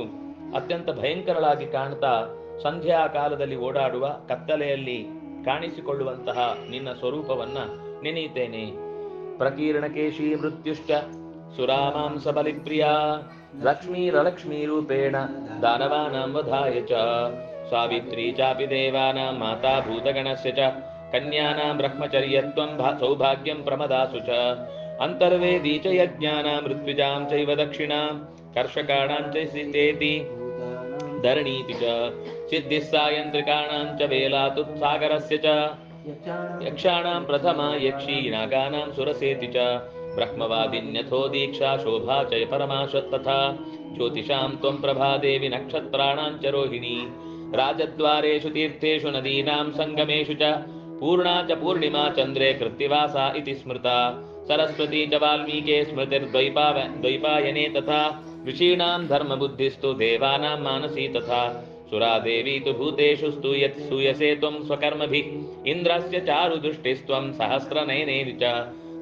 ಅತ್ಯಂತ ಭಯಂಕರಳಾಗಿ ಕಾಣ್ತಾ ಸಂಧ್ಯಾ ಕಾಲದಲ್ಲಿ ಓಡಾಡುವ ಕತ್ತಲೆಯಲ್ಲಿ ಕಾಣಿಸಿಕೊಳ್ಳುವಂತಹ ನಿನ್ನ ಸ್ವರೂಪವನ್ನ ನೆನೆಯುತ್ತೇನೆ ಪ್ರಕೀರ್ಣಕೇಶಿ ಮೃತ್ಯುಶ್ಚ ಸುರಾಮಾಂಸ ಬಲಿಪ್ರಿಯ ಲಕ್ಷ್ಮೀರಲಕ್ಷ್ಮೀ ರೂಪೇಣ ದಾನವಾನಾಂ ವಧಾಯ ಚ. सावित्री चापि देवानां माता भूतगणस्य च कन्यानां ब्रह्मचर्यत्वं सौभाग्यं प्रमदासु च। अन्तर्वेदी च यज्ञानां ऋत्विजां चैव दक्षिणां कर्षकाणां च चिदेति धरणीति चिद्दिस्सायन्त्रिकाणां च वेला तुत्सागरस्य च। यक्षाणां प्रथमा यक्षी नागानां सुरसेति च। ब्रह्मवादिन्यथो दीक्षा शोभा च परमाशत्तथा ज्योतिषां त्वं प्रभादेवि नक्षत्राणां च रोहिणी। राजद्वारेषु तीर्थेषु नदीनां सङ्गमेषु च पूर्णा च पूर्णिमा चन्द्रे कृत्तिवासा इति स्मृता सरस्वती च वाल्मीके स्मृतिर्द्वैपा द्वैपायने तथा ऋषीणां धर्मबुद्धिस्तु देवानां मानसी तथा सुरा देवी तु भूतेषु स्तूयत् सूयसे त्वं स्वकर्मभिः इन्द्रस्य चारुदृष्टिस्त्वं सहस्रनयनेन च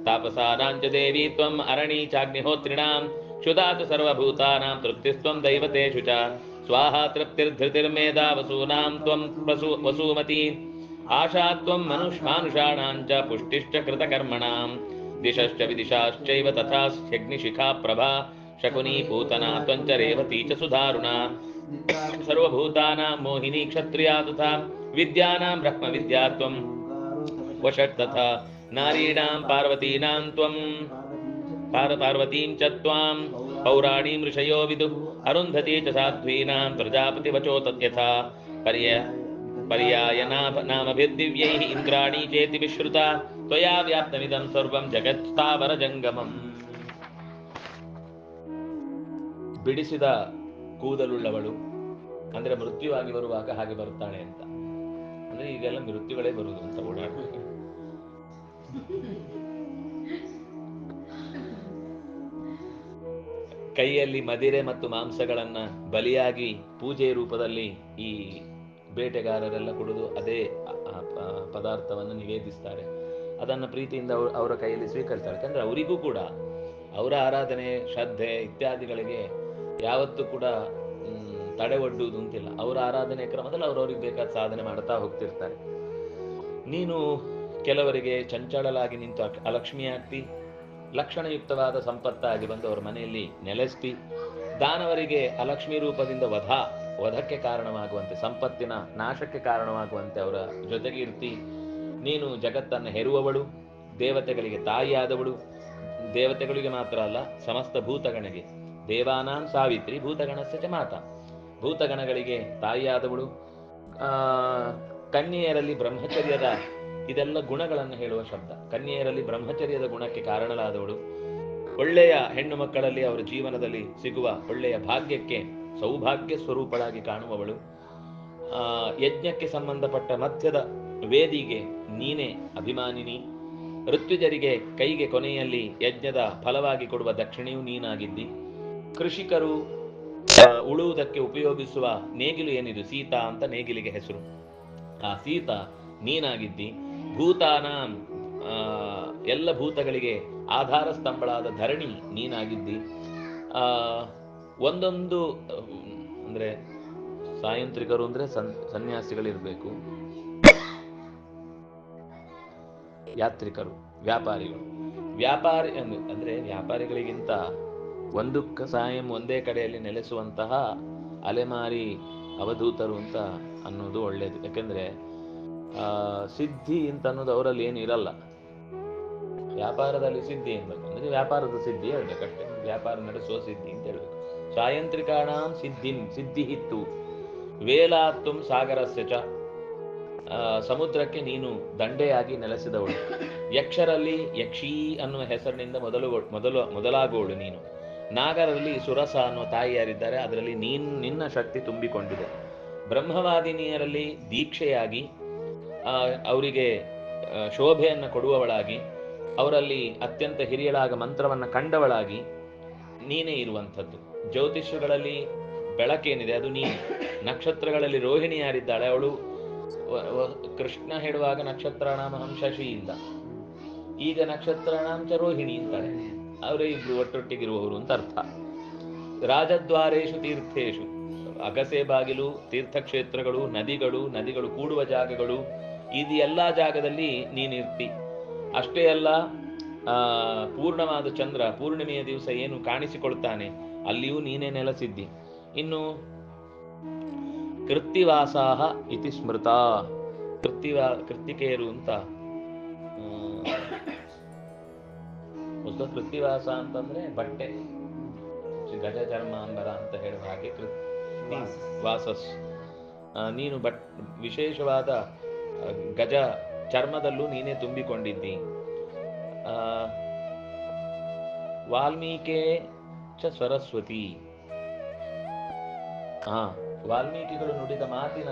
तापसानां च देवी त्वम् अरणी चाग्निहोत्रिणां क्षुधा च सर्वभूतानां तृप्तिस्त्वं दैवतेषु च स्वाहा तृप्तिर्धृतिर्मेधा वसूनां त्वं वसुमती। आशा त्वं मनुष्मानुषाणां च पुष्टिश्च कृतकर्मणां। दिशश्च विदिशाश्चैव तथा ह्यग्निशिखा प्रभा। शकुनी पूतना त्वं च रेवती च सुधारुणा। सर्वभूतानां मोहिनी क्षत्रिया तथा विद्यानां ब्रह्मविद्या त्वं वषट् तथा नारीणां पार्वतीनां त्वं। पार पार्वतीं च त्वां। पौराणीं ऋषयो विदुः। ಅರುಂಧತಿ ಚ ಸಾಧ್ವೀನಾಂ ಪ್ರಜಾಪತಿ ವಚೋ ತದ್ಯಥಾ ಪರ್ಯ ಪರ್ಯಾಯ ನಾಮಭಿರ್ದಿವ್ಯೈ ಇಂದ್ರಾಣಿ ಚೇತಿ ವಿಶ್ರುತ ತ್ವಯಾ ವ್ಯಾಪ್ತಮಿದಂ ಸರ್ವಂ ಜಗತ್ಸ್ಥಾವರ ಜಂಗಮಂ ಬಿಡಿಸಿದ ಕೂದಲುಳ್ಳವಳು. ಅಂದ್ರೆ ಮೃತ್ಯುವಾಗಿ ಬರುವಾಗ ಹಾಗೆ ಬರುತ್ತಾಳೆ ಅಂತ. ಅಂದ್ರೆ ಈಗೆಲ್ಲ ಮೃತ್ಯುಗಳೇ ಬರುವುದು ಅಂತ ಓಡಾಡ್ಬೇಕು. ಕೈಯಲ್ಲಿ ಮದಿರೆ ಮತ್ತು ಮಾಂಸಗಳನ್ನು ಬಲಿಯಾಗಿ ಪೂಜೆ ರೂಪದಲ್ಲಿ ಈ ಬೇಟೆಗಾರರೆಲ್ಲ ಕುಡಿದು ಅದೇ ಪದಾರ್ಥವನ್ನು ನಿವೇದಿಸ್ತಾರೆ. ಅದನ್ನು ಪ್ರೀತಿಯಿಂದ ಅವ್ರ- ಕೈಯಲ್ಲಿ ಸ್ವೀಕರಿಸ್ತಾರೆ. ಯಾಕಂದ್ರೆ ಅವರಿಗೂ ಕೂಡ ಅವರ ಆರಾಧನೆ, ಶ್ರದ್ಧೆ ಇತ್ಯಾದಿಗಳಿಗೆ ಯಾವತ್ತೂ ಕೂಡ ತಡೆ ಒಡ್ಡುವುದು ಅಂತಿಲ್ಲ. ಅವರ ಆರಾಧನೆ ಕ್ರಮದಲ್ಲಿ ಅವ್ರವ್ರಿಗೆ ಬೇಕಾದ ಸಾಧನೆ ಮಾಡ್ತಾ ಹೋಗ್ತಿರ್ತಾರೆ. ನೀನು ಕೆಲವರಿಗೆ ಚಂಚಳಲಾಗಿ ನಿಂತು ಅಲಕ್ಷ್ಮಿ ಆಗ್ತಿ. ಲಕ್ಷಣಯುಕ್ತವಾದ ಸಂಪತ್ತಾಗಿ ಬಂದು ಅವರ ಮನೆಯಲ್ಲಿ ನೆಲೆಸ್ತಿ, ದಾನವರಿಗೆ ಅಲಕ್ಷ್ಮಿ ರೂಪದಿಂದ ವಧ, ವಧಕ್ಕೆ ಕಾರಣವಾಗುವಂತೆ, ಸಂಪತ್ತಿನ ನಾಶಕ್ಕೆ ಕಾರಣವಾಗುವಂತೆ ಅವರ ಜೊತೆಗೆ ಇರ್ತಿ. ನೀನು ಜಗತ್ತನ್ನು ಹೆರುವವಳು, ದೇವತೆಗಳಿಗೆ ತಾಯಿಯಾದವಳು. ದೇವತೆಗಳಿಗೆ ಮಾತ್ರ ಅಲ್ಲ, ಸಮಸ್ತ ಭೂತಗಣಗೆ. ದೇವಾನಾಂ ಸಾವಿತ್ರಿ ಭೂತಗಣಸ್ಯ ಮಾತ. ಭೂತಗಣಗಳಿಗೆ ತಾಯಿಯಾದವಳು. ಕನ್ಯೆಯರಲ್ಲಿ ಬ್ರಹ್ಮಚರ್ಯದ ಇದೆಲ್ಲ ಗುಣಗಳನ್ನು ಹೇಳುವ ಶಬ್ದ. ಕನ್ಯೆಯರಲ್ಲಿ ಬ್ರಹ್ಮಚರ್ಯದ ಗುಣಕ್ಕೆ ಕಾರಣಲಾದವಳು ಒಳ್ಳೆಯ ಹೆಣ್ಣು ಮಕ್ಕಳಲ್ಲಿ ಅವರ ಜೀವನದಲ್ಲಿ ಸಿಗುವ ಒಳ್ಳೆಯ ಭಾಗ್ಯಕ್ಕೆ ಸೌಭಾಗ್ಯ ಸ್ವರೂಪಳಾಗಿ ಕಾಣುವವಳು. ಯಜ್ಞಕ್ಕೆ ಸಂಬಂಧಪಟ್ಟ ಮಧ್ಯದ ವೇದಿಗೆ ನೀನೇ ಅಭಿಮಾನಿನಿ. ಋತ್ವಿಜರಿಗೆ ಕೈಗೆ ಕೊನೆಯಲ್ಲಿ ಯಜ್ಞದ ಫಲವಾಗಿ ಕೊಡುವ ದಕ್ಷಿಣೆಯೂ ನೀನಾಗಿದ್ದಿ. ಕೃಷಿಕರು ಉಳುವುದಕ್ಕೆ ಉಪಯೋಗಿಸುವ ನೇಗಿಲು ಏನಿದು? ಸೀತಾ ಅಂತ ನೇಗಿಲಿಗೆ ಹೆಸರು. ಆ ಸೀತಾ ನೀನಾಗಿದ್ದಿ. ಭೂತಾನ ಎಲ್ಲ ಭೂತಗಳಿಗೆ ಆಧಾರ ಸ್ತಂಭಳಾದ ಧರಣಿ ನೀನಾಗಿದ್ದಿ. ಒಂದೊಂದು, ಅಂದ್ರೆ ಸಾಯಂತ್ರಿಕರು ಅಂದ್ರೆ ಸನ್, ಸನ್ಯಾಸಿಗಳಿರ್ಬೇಕು. ಯಾತ್ರಿಕರು, ವ್ಯಾಪಾರಿಗಳು. ವ್ಯಾಪಾರಿ ಅಂದ್- ಅಂದ್ರೆ ವ್ಯಾಪಾರಿಗಳಿಗಿಂತ ಒಂದು ಸಾಯಂ ಒಂದೇ ಕಡೆಯಲ್ಲಿ ನೆಲೆಸುವಂತಹ ಅಲೆಮಾರಿ ಅವಧೂತರು ಅಂತ ಅನ್ನೋದು ಒಳ್ಳೇದು. ಯಾಕೆಂದ್ರೆ ಸಿದ್ಧಿ ಅಂತ ಅನ್ನೋದು ಅವರಲ್ಲಿ ಏನು ಇರಲ್ಲ. ವ್ಯಾಪಾರದಲ್ಲಿ ಸಿದ್ಧಿ ಎನ್ಬೇಕು ಅಂದ್ರೆ ವ್ಯಾಪಾರದ ಸಿದ್ಧಿ ಹೇಳ್ಬೇಕಷ್ಟೇ ವ್ಯಾಪಾರ ನಡೆಸುವ ಸಿದ್ಧಿ ಅಂತ ಹೇಳ್ಬೇಕು. ಸಾಯಂತ್ರಿಕಾಣಾಂ ಸಿದ್ಧಿನ್ ಸಿದ್ಧಿ ಇತ್ತು ವೇಲಾತ್ತು ಸಾಗರಸ್ಯ ಚ. ಸಮುದ್ರಕ್ಕೆ ನೀನು ದಂಡೆಯಾಗಿ ನೆಲೆಸಿದವಳು. ಯಕ್ಷರಲ್ಲಿ ಯಕ್ಷಿ ಅನ್ನುವ ಹೆಸರಿನಿಂದ ಮೊದಲು ಮೊದಲು ಮೊದಲಾಗುವಳು ನೀನು. ನಾಗರಲ್ಲಿ ಸುರಸ ಅನ್ನುವ ತಾಯಿ ಯಾರಿದ್ದಾರೆ ಅದರಲ್ಲಿ ನೀನು ನಿನ್ನ ಶಕ್ತಿ ತುಂಬಿಕೊಂಡಿದೆ. ಬ್ರಹ್ಮವಾದಿನಿಯರಲ್ಲಿ ದೀಕ್ಷೆಯಾಗಿ ಆ, ಅವರಿಗೆ ಶೋಭೆಯನ್ನು ಕೊಡುವವಳಾಗಿ, ಅವರಲ್ಲಿ ಅತ್ಯಂತ ಹಿರಿಯಳಾಗ ಮಂತ್ರವನ್ನು ಕಂಡವಳಾಗಿ ನೀನೇ ಇರುವಂಥದ್ದು. ಜ್ಯೋತಿಷ್ಯಗಳಲ್ಲಿ ಬೆಳಕೇನಿದೆ, ಅದು ನೀನು. ನಕ್ಷತ್ರಗಳಲ್ಲಿ ರೋಹಿಣಿ ಯಾರಿದ್ದಾಳೆ, ಅವಳು ಕೃಷ್ಣ ಹೇಳುವಾಗ ನಕ್ಷತ್ರಾಣಾಮ ಹಂಶಿ ಇಂದ ಈಗ ನಕ್ಷತ್ರ ಚ ರೋಹಿಣಿ ಅಂತಾರೆ. ಅವರೇ ಇಬ್ರು ಒಟ್ಟೊಟ್ಟಿಗಿರುವವರು ಅಂತ ಅರ್ಥ. ರಾಜದ್ವಾರೇಶು ತೀರ್ಥೇಶು. ಅಗಸೆ ಬಾಗಿಲು, ತೀರ್ಥಕ್ಷೇತ್ರಗಳು, ನದಿಗಳು ನದಿಗಳು ಕೂಡುವ ಜಾಗಗಳು ಇದು ಎಲ್ಲಾ ಜಾಗದಲ್ಲಿ ನೀನಿರ್ತಿ ಅಷ್ಟೇ ಅಲ್ಲ ಪೂರ್ಣವಾದ ಚಂದ್ರ ಪೂರ್ಣಿಮೆಯ ದಿವಸ ಏನು ಕಾಣಿಸಿಕೊಳ್ತಾನೆ, ಅಲ್ಲಿಯೂ ನೀನೇ ನೆಲೆಸಿದ್ದಿ. ಇನ್ನು ಕೃತಿವಾಸಾಹ ಇತಿ ಸ್ಮೃತ. ಕೃತಿವಾ ಕೃತ್ತಿಕೆಯರು ಅಂತ ಕೃತಿವಾಸ ಅಂತಂದ್ರೆ ಬಟ್ಟೆ. ಗಜ ಚರ್ಮಾಂಬರ ಅಂತ ಹೇಳುವ ಹಾಗೆ ಕೃತಿ ವಾಸಸ್. ನೀನು ಬಟ್ ವಿಶೇಷವಾದ ಗಜ ಚರ್ಮದಲ್ಲೂ ನೀನೇ ತುಂಬಿಕೊಂಡಿದ್ದಿ. ಆ, ವಾಲ್ಮೀಕೆ ಚ ಸರಸ್ವತಿ. ಹಾ ವಾಲ್ಮೀಕಿಗಳು ನುಡಿದ ಮಾತಿನ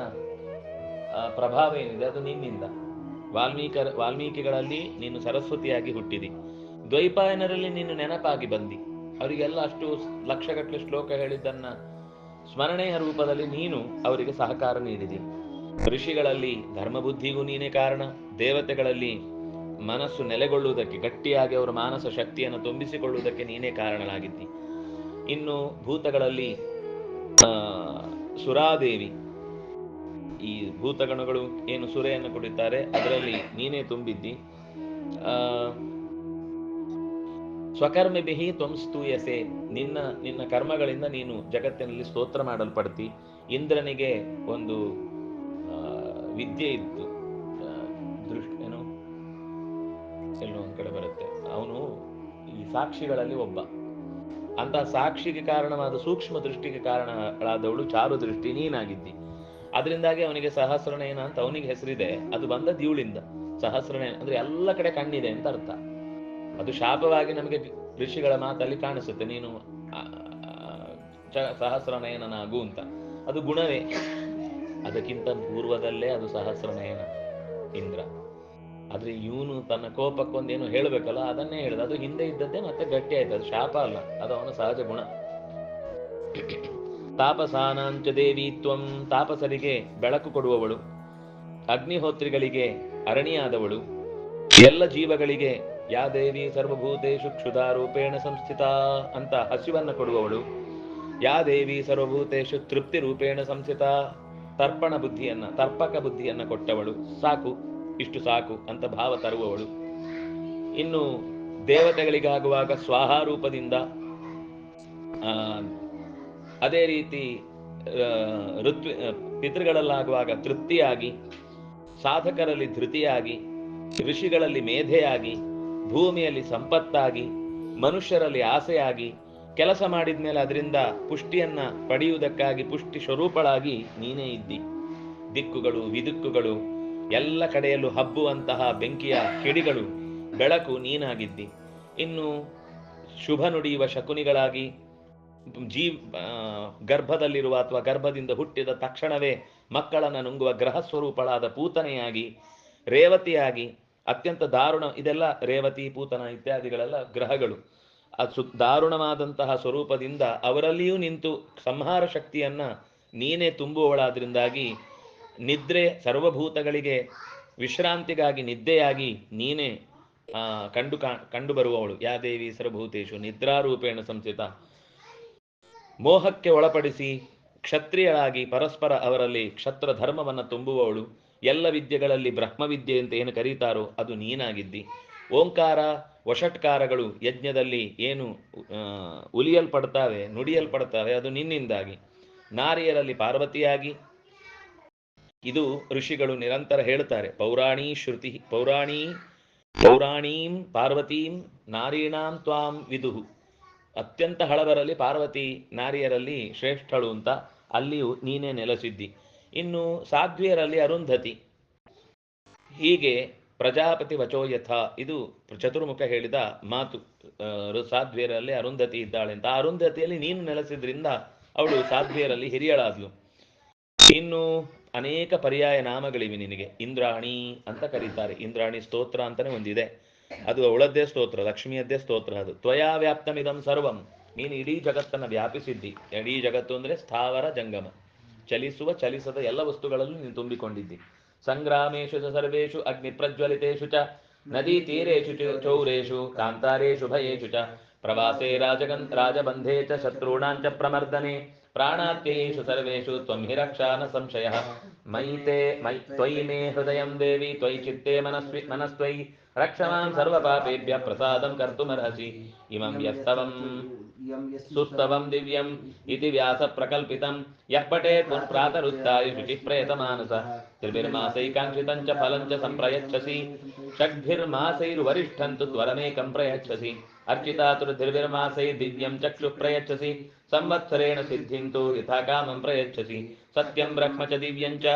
ಆ, ಪ್ರಭಾವ ಏನಿದೆ ಅದು ನಿನ್ನಿಂದ. ವಾಲ್ಮೀಕ ವಾಲ್ಮೀಕಿಗಳಲ್ಲಿ ನೀನು ಸರಸ್ವತಿಯಾಗಿ ಹುಟ್ಟಿದಿ. ದ್ವೈಪಾಯನರಲ್ಲಿ ನೀನು ನೆನಪಾಗಿ ಬಂದಿ. ಅವರಿಗೆಲ್ಲ ಅಷ್ಟು ಲಕ್ಷಗಟ್ಟಲೆ ಶ್ಲೋಕ ಹೇಳಿದ್ದನ್ನ ಸ್ಮರಣೆಯ ರೂಪದಲ್ಲಿ ನೀನು ಅವರಿಗೆ ಸಹಕಾರ ನೀಡಿದಿ. ಋಷಿಗಳಲ್ಲಿ ಧರ್ಮಬುದ್ಧಿಗೂ ನೀನೇ ಕಾರಣ, ದೇವತೆಗಳಲ್ಲಿ ಮನಸ್ಸು ನೆಲೆಗೊಳ್ಳುವುದಕ್ಕೆ ಗಟ್ಟಿಯಾಗಿ ಅವರ ಮಾನಸ ಶಕ್ತಿಯನ್ನು ತುಂಬಿಸಿಕೊಳ್ಳುವುದಕ್ಕೆ ನೀನೇ ಕಾರಣನಾಗಿದ್ದಿ ಇನ್ನು ಭೂತಗಳಲ್ಲಿ ಸುರಾದೇವಿ, ಈ ಭೂತಗಣಗಳು ಏನು ಸುರೆಯನ್ನು ಕುಡಿತಾರೆ ಅದರಲ್ಲಿ ನೀನೇ ತುಂಬಿದ್ದಿ. ಆ ಸ್ವಕರ್ಮಭಿಹಿ ಬಿಹಿ ತ್ವಂಸ್ತೂಯಸೆ ನಿನ್ನ ನಿನ್ನ ಕರ್ಮಗಳಿಂದ ನೀನು ಜಗತ್ತಿನಲ್ಲಿ ಸ್ತೋತ್ರ ಮಾಡಲ್ಪಡ್ತಿ. ಇಂದ್ರನಿಗೆ ಒಂದು ವಿದ್ಯೆ ಇತ್ತು ದೃಷ್ಟ ಏನು, ಎಲ್ಲೋ ಒಂದ್ ಕಡೆ ಬರುತ್ತೆ. ಅವನು ಈ ಸಾಕ್ಷಿಗಳಲ್ಲಿ ಒಬ್ಬ. ಅಂತ ಸಾಕ್ಷಿಗೆ ಕಾರಣವಾದ ಸೂಕ್ಷ್ಮ ದೃಷ್ಟಿಗೆ ಕಾರಣಗಳಾದವಳು ಚಾರು ದೃಷ್ಟಿ ನೀನಾಗಿದ್ದಿ. ಅದರಿಂದಾಗಿ ಅವನಿಗೆ ಸಹಸ್ರನಯನ ಅಂತ ಅವನಿಗೆ ಹೆಸರಿದೆ. ಅದು ಬಂದ ಇವಳಿಂದ ಸಹಸ್ರನಯನ ಅಂದ್ರೆ ಎಲ್ಲ ಕಡೆ ಕಣ್ಣಿದೆ ಅಂತ ಅರ್ಥ. ಅದು ಶಾಪವಾಗಿ ನಮಗೆ ಋಷಿಗಳ ಮಾತಲ್ಲಿ ಕಾಣಿಸುತ್ತೆ. ನೀನು ಸಹಸ್ರನಯನನಾಗು ಅಂತ. ಅದು ಗುಣವೇ. ಅದಕ್ಕಿಂತ ಪೂರ್ವದಲ್ಲೇ ಅದು ಸಹಸ್ರನಯನ ಇಂದ್ರ. ಆದರೆ ಇವನು ತನ್ನ ಕೋಪಕ್ಕೊಂದೇನು ಹೇಳಬೇಕಲ್ಲ, ಅದನ್ನೇ ಹೇಳಿದ. ಅದು ಹಿಂದೆ ಇದ್ದದ್ದೇ ಮತ್ತೆ ಗಟ್ಟಿ ಆಯ್ತು. ಅದು ಶಾಪ ಅಲ್ಲ, ಅದು ಅವನ ಸಹಜ ಗುಣ. ತಾಪಸಾನಾಂಚ ದೇವಿತ್ವಂ ತಾಪಸರಿಗೆ ಬೆಳಕು ಕೊಡುವವಳು. ಅಗ್ನಿಹೋತ್ರಿಗಳಿಗೆ ಅರಣಿಯಾದವಳು. ಎಲ್ಲ ಜೀವಗಳಿಗೆ ಯಾ ದೇವಿ ಸರ್ವಭೂತೇಶು ಕ್ಷುಧಾ ರೂಪೇಣ ಸಂಸ್ಥಿತ ಅಂತ ಹಸಿವನ್ನು ಕೊಡುವವಳು. ಯಾ ದೇವಿ ಸರ್ವಭೂತೇಶು ತೃಪ್ತಿ ರೂಪೇಣ ಸಂಸ್ಥಿತ ತರ್ಪಣ ಬುದ್ಧಿಯನ್ನ, ತರ್ಪಕ ಬುದ್ಧಿಯನ್ನ ಕೊಟ್ಟವಳು. ಸಾಕು, ಇಷ್ಟು ಸಾಕು ಅಂತ ಭಾವ ತರುವವಳು. ಇನ್ನು ದೇವತೆಗಳಿಗಾಗುವಾಗ ಸ್ವಾಹಾರೂಪದಿಂದ ಅದೇ ರೀತಿ ಋತ್ವಿ, ಪಿತೃಗಳಲ್ಲಾಗುವಾಗ ತೃಪ್ತಿಯಾಗಿ, ಸಾಧಕರಲ್ಲಿ ಧೃತಿಯಾಗಿ, ಋಷಿಗಳಲ್ಲಿ ಮೇಧೆಯಾಗಿ, ಭೂಮಿಯಲ್ಲಿ ಸಂಪತ್ತಾಗಿ, ಮನುಷ್ಯರಲ್ಲಿ ಆಸೆಯಾಗಿ ಕೆಲಸ ಮಾಡಿದ ಮೇಲೆ ಅದರಿಂದ ಪುಷ್ಟಿಯನ್ನ ಪಡೆಯುವುದಕ್ಕಾಗಿ ಪುಷ್ಟಿ ಸ್ವರೂಪಳಾಗಿ ನೀನೇ ಇದ್ದಿ. ದಿಕ್ಕುಗಳು, ವಿದಿಕ್ಕುಗಳು, ಎಲ್ಲ ಕಡೆಯಲ್ಲೂ ಹಬ್ಬುವಂತಹ ಬೆಂಕಿಯ ಕಿಡಿಗಳು, ಬೆಳಕು ನೀನಾಗಿದ್ದಿ. ಇನ್ನು ಶುಭ ನುಡಿಯುವ ಶಕುನಿಗಳಾಗಿ ಜೀ ಗರ್ಭದಲ್ಲಿರುವ ಅಥವಾ ಗರ್ಭದಿಂದ ಹುಟ್ಟಿದ ತಕ್ಷಣವೇ ಮಕ್ಕಳನ್ನು ನುಂಗುವ ಗ್ರಹ ಸ್ವರೂಪಳಾದ ಪೂತನೆಯಾಗಿ, ರೇವತಿಯಾಗಿ, ಅತ್ಯಂತ ದಾರುಣ, ಇದೆಲ್ಲ ರೇವತಿ, ಪೂತನ ಇತ್ಯಾದಿಗಳೆಲ್ಲ ಗ್ರಹಗಳು. ಸು ದಾರುಣವಾದಂತಹ ಸ್ವರೂಪದಿಂದ ಅವರಲ್ಲಿಯೂ ನಿಂತು ಸಂಹಾರ ಶಕ್ತಿಯನ್ನ ನೀನೇ ತುಂಬುವವಳಾದ್ರಿಂದಾಗಿ ನಿದ್ರೆ ಸರ್ವಭೂತಗಳಿಗೆ ವಿಶ್ರಾಂತಿಗಾಗಿ ನಿದ್ದೆಯಾಗಿ ನೀನೇ ಕಂಡು ಕಾ, ಕಂಡು ಬರುವವಳು. ಯಾ ದೇವಿ ಸರ್ವಭೂತೇಶು, ನಿದ್ರಾರೂಪೇಣ ಸಂಸ್ಥಿತ. ಮೋಹಕ್ಕೆ ಒಳಪಡಿಸಿ ಕ್ಷತ್ರಿಯಳಾಗಿ ಪರಸ್ಪರ ಅವರಲ್ಲಿ ಕ್ಷತ್ರ ಧರ್ಮವನ್ನು ತುಂಬುವವಳು. ಎಲ್ಲ ವಿದ್ಯೆಗಳಲ್ಲಿ ಬ್ರಹ್ಮವಿದ್ಯೆ ಅಂತ ಏನು ಕರೀತಾರೋ ಅದು ನೀನಾಗಿದ್ದಿ. ಓಂಕಾರ, ವಶಟ್ಕಾರಗಳು ಯಜ್ಞದಲ್ಲಿ ಏನು ಉಲಿಯಲ್ಪಡ್ತಾವೆ, ನುಡಿಯಲ್ಪಡ್ತಾವೆ, ಅದು ನಿನ್ನಿಂದಾಗಿ. ನಾರಿಯರಲ್ಲಿ ಪಾರ್ವತಿಯಾಗಿ. ಇದು ಋಷಿಗಳು ನಿರಂತರ ಹೇಳ್ತಾರೆ ಪೌರಾಣಿ ಶ್ರುತಿ, ಪೌರಾಣಿ, ಪೌರಾಣೀಂ ಪಾರ್ವತೀಂ ನಾರೀಣಾಂ ತ್ವಾಂ ವಿದುಹು ಅತ್ಯಂತ ಹಳಬರಲ್ಲಿ ಪಾರ್ವತಿ ನಾರಿಯರಲ್ಲಿ ಶ್ರೇಷ್ಠಳು ಅಂತ ಅಲ್ಲಿಯೂ ನೀನೇ ನೆಲೆಸಿದ್ದಿ. ಇನ್ನು ಸಾಧ್ವಿಯರಲ್ಲಿ ಅರುಂಧತಿ. ಹೀಗೆ ಪ್ರಜಾಪತಿ ವಚೋ ಯಥ. ಇದು ಚತುರ್ಮುಖ ಹೇಳಿದ ಮಾತು ಸಾಧ್ವಿಯರಲ್ಲಿ ಅರುಂಧತಿ ಇದ್ದಾಳೆ ಅಂತ. ಅರುಂಧತಿಯಲ್ಲಿ ನೀನು ನೆಲೆಸಿದ್ರಿಂದ ಅವಳು ಸಾಧ್ವಿಯರಲ್ಲಿ ಹಿರಿಯಳಾದ್ಲು. ಇನ್ನು ಅನೇಕ ಪರ್ಯಾಯ ನಾಮಗಳಿವೆ ನಿನಗೆ. ಇಂದ್ರಾಣಿ ಅಂತ ಕರೀತಾರೆ. ಇಂದ್ರಾಣಿ ಸ್ತೋತ್ರ ಅಂತಾನೆ ಒಂದಿದೆ. ಅದು ಅವಳದ್ದೇ ಸ್ತೋತ್ರ, ಲಕ್ಷ್ಮಿಯದ್ದೇ ಸ್ತೋತ್ರ ಅದು. ತ್ವಯಾ ವ್ಯಾಪ್ತಮಿದಂ ಸರ್ವಂ. ನೀನು ಇಡೀ ಜಗತ್ತನ್ನು ವ್ಯಾಪಿಸಿದ್ದಿ. ಇಡೀ ಜಗತ್ತು ಅಂದ್ರೆ ಸ್ಥಾವರ ಜಂಗಮ. ಚಲಿಸುವ, ಚಲಿಸದ ಎಲ್ಲ ವಸ್ತುಗಳಲ್ಲೂ ನೀನು ತುಂಬಿಕೊಂಡಿದ್ದಿ. सङ्ग्रामेषु च सर्वेषु अग्निप्रज्वलितेषु च, नदीतीरेषु च, चौरेषु, कान्तारेषु भयेषु च, प्रवासे राजगन्, राजबन्धे च शत्रूणां च प्रमर्दने, प्राणात्ययेषु सर्वेषु त्वं हि रक्षा न संशयः। मयि ते मयि त्वयि मे हृदयं देवि, त्वयि चित्ते मनस्वि, मनस्त्वयि। रक्षमां सर्वपापेभ्यः प्रसादं कर्तुमर्हसि। इमं यस्तवम्। सुस्तवं दिव्यम् इति व्यासप्रकल्पितं यः पठेत् प्रातरुत्थाय शुचिः प्रयतमानसः। त्रिभिर्मासैकाङ्क्षितं च फलं च सम्प्रयच्छसि। षड्भिर्मासैर्वरिष्ठं तु त्वरमेकं प्रयच्छसि। अर्चितातुर्धिर्भिर्मासै दिव्यं चक्षुः प्रयच्छसि। संवत्सरेण सिद्धिं तु यथा कामं प्रयच्छसि। सत्यं ब्रह्म च दिव्यं च।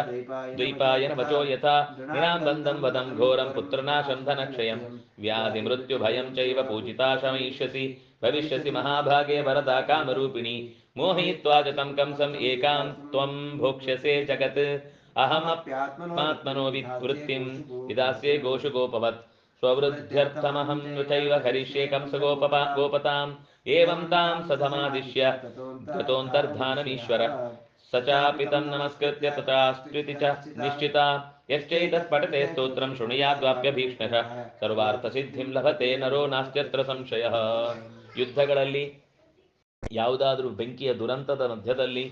द्वैपायन वचो यथा। निराबन्धं वदं घोरं पुत्रनाशं धनक्षयं व्याधिमृत्युभयं चैव पूजिता शमयिष्यसि भविष्य महाभागे भरता कामरूपिणी। मोहयित्वा च तं कंसम् एकां त्वं भोक्ष्यसे जगत्। अहमप्यात्मनो वृत्तिं विदास्ये गोषु गोपवत् स्ववृद्ध्यर्थमहं नृथैव हरिष्ये कंसगोपपा गोपताम्। एवं तां सधमादिश्य गतोऽन्तर्धानमीश्वरः। स चापितं नमस्कृत्य तथास्कृति च निश्चिता। यश्चैतत् पठते स्तोत्रं शृणुयाद्वाप्यभीक्ष्णः सर्वार्थसिद्धिं लभते नरो नास्त्यत्र संशयः। ಯುದ್ಧಗಳಲ್ಲಿ, ಯಾವುದಾದರೂ ಬೆಂಕಿಯ ದುರಂತದ ಮಧ್ಯದಲ್ಲಿ,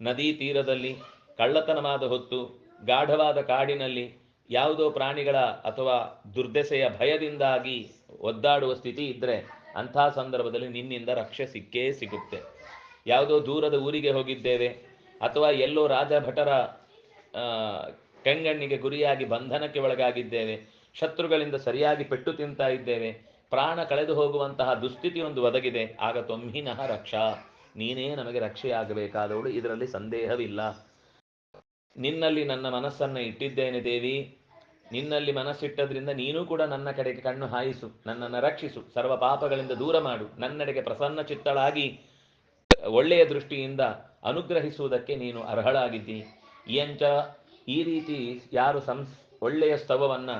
ನದಿ ತೀರದಲ್ಲಿ, ಕಳ್ಳತನವಾದ ಹೊತ್ತು, ಗಾಢವಾದ ಕಾಡಿನಲ್ಲಿ, ಯಾವುದೋ ಪ್ರಾಣಿಗಳ ಅಥವಾ ದುರ್ದೆಸೆಯ ಭಯದಿಂದಾಗಿ ಒದ್ದಾಡುವ ಸ್ಥಿತಿ ಇದ್ದರೆ ಅಂಥ ಸಂದರ್ಭದಲ್ಲಿ ನಿನ್ನಿಂದ ರಕ್ಷೆ ಸಿಕ್ಕೇ ಸಿಗುತ್ತೆ. ಯಾವುದೋ ದೂರದ ಊರಿಗೆ ಹೋಗಿದ್ದೇವೆ ಅಥವಾ ಎಲ್ಲೋ ರಾಜಭಟರ ಕೆಂಗಣ್ಣಿಗೆ ಗುರಿಯಾಗಿ ಬಂಧನಕ್ಕೆ ಒಳಗಾಗಿದ್ದೇವೆ, ಶತ್ರುಗಳಿಂದ ಸರಿಯಾಗಿ ಪೆಟ್ಟು ತಿಂತಾ ಇದ್ದೇವೆ ಪ್ರಾಣ ಕಳೆದು ಹೋಗುವಂತಹ ದುಸ್ಥಿತಿ ಒಂದು ಒದಗಿದೆ. ಆಗ ತೊಮ್ಹಿನಃ ರಕ್ಷಾ. ನೀನೇ ನಮಗೆ ರಕ್ಷೆಯಾಗಬೇಕಾದವಳು. ಇದರಲ್ಲಿ ಸಂದೇಹವಿಲ್ಲ. ನಿನ್ನಲ್ಲಿ ನನ್ನ ಮನಸ್ಸನ್ನು ಇಟ್ಟಿದ್ದೇನೆ ದೇವಿ. ನಿನ್ನಲ್ಲಿ ಮನಸ್ಸಿಟ್ಟದ್ರಿಂದ ನೀನು ಕೂಡ ನನ್ನ ಕಡೆಗೆ ಕಣ್ಣು ಹಾಯಿಸು. ನನ್ನನ್ನು ರಕ್ಷಿಸು. ಸರ್ವ ಪಾಪಗಳಿಂದ ದೂರ ಮಾಡು. ನನ್ನೆಡೆಗೆ ಪ್ರಸನ್ನ ಚಿತ್ತಳಾಗಿ ಒಳ್ಳೆಯ ದೃಷ್ಟಿಯಿಂದ ಅನುಗ್ರಹಿಸುವುದಕ್ಕೆ ನೀನು ಅರ್ಹಳಾಗಿದ್ದಿ. ಎಂಚ ಈ ರೀತಿ ಯಾರು ಸಂಸ್ ಒಳ್ಳೆಯ ಸ್ತವವನ್ನ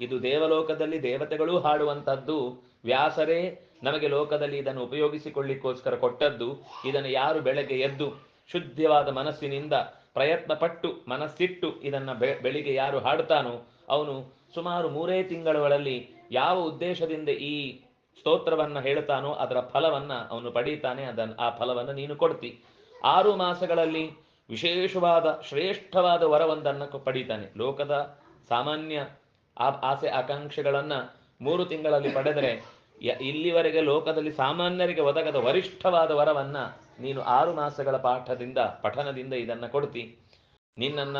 ಇದು ದೇವಲೋಕದಲ್ಲಿ ದೇವತೆಗಳು ಹಾಡುವಂಥದ್ದು ವ್ಯಾಸರೇ, ನಮಗೆ ಲೋಕದಲ್ಲಿ ಇದನ್ನು ಉಪಯೋಗಿಸಿಕೊಳ್ಳಿಕ್ಕೋಸ್ಕರ ಕೊಟ್ಟದ್ದು. ಇದನ್ನು ಯಾರು ಬೆಳಗ್ಗೆ ಎದ್ದು ಶುದ್ಧವಾದ ಮನಸ್ಸಿನಿಂದ ಪ್ರಯತ್ನ ಪಟ್ಟು ಮನಸ್ಸಿಟ್ಟು ಇದನ್ನ ಬೆಳಿಗ್ಗೆ ಯಾರು ಹಾಡ್ತಾನೋ ಅವನು ಸುಮಾರು ಮೂರೇ ತಿಂಗಳುಗಳಲ್ಲಿ ಯಾವ ಉದ್ದೇಶದಿಂದ ಈ ಸ್ತೋತ್ರವನ್ನ ಹೇಳ್ತಾನೋ ಅದರ ಫಲವನ್ನ ಅವನು ಪಡೀತಾನೆ ಅದನ್ನ ಆ ಫಲವನ್ನು ನೀನು ಕೊಡ್ತಿ. ಆರು ಮಾಸಗಳಲ್ಲಿ ವಿಶೇಷವಾದ, ಶ್ರೇಷ್ಠವಾದ ವರವೊಂದನ್ನು ಪಡೀತಾನೆ. ಲೋಕದ ಸಾಮಾನ್ಯ ಆ- ಆಸೆ ಆಕಾಂಕ್ಷೆಗಳನ್ನ ಮೂರು ತಿಂಗಳಲ್ಲಿ ಪಡೆದರೆ ಇಲ್ಲಿವರೆಗೆ ಲೋಕದಲ್ಲಿ ಸಾಮಾನ್ಯರಿಗೆ ಒದಗದ ವರಿಷ್ಠವಾದ ವರವನ್ನ ನೀನು ಆರು ಮಾಸಗಳ ಪಾಠದಿಂದ, ಪಠನದಿಂದ ಇದನ್ನ ಕೊಡ್ತಿ. ನಿನ್ನನ್ನ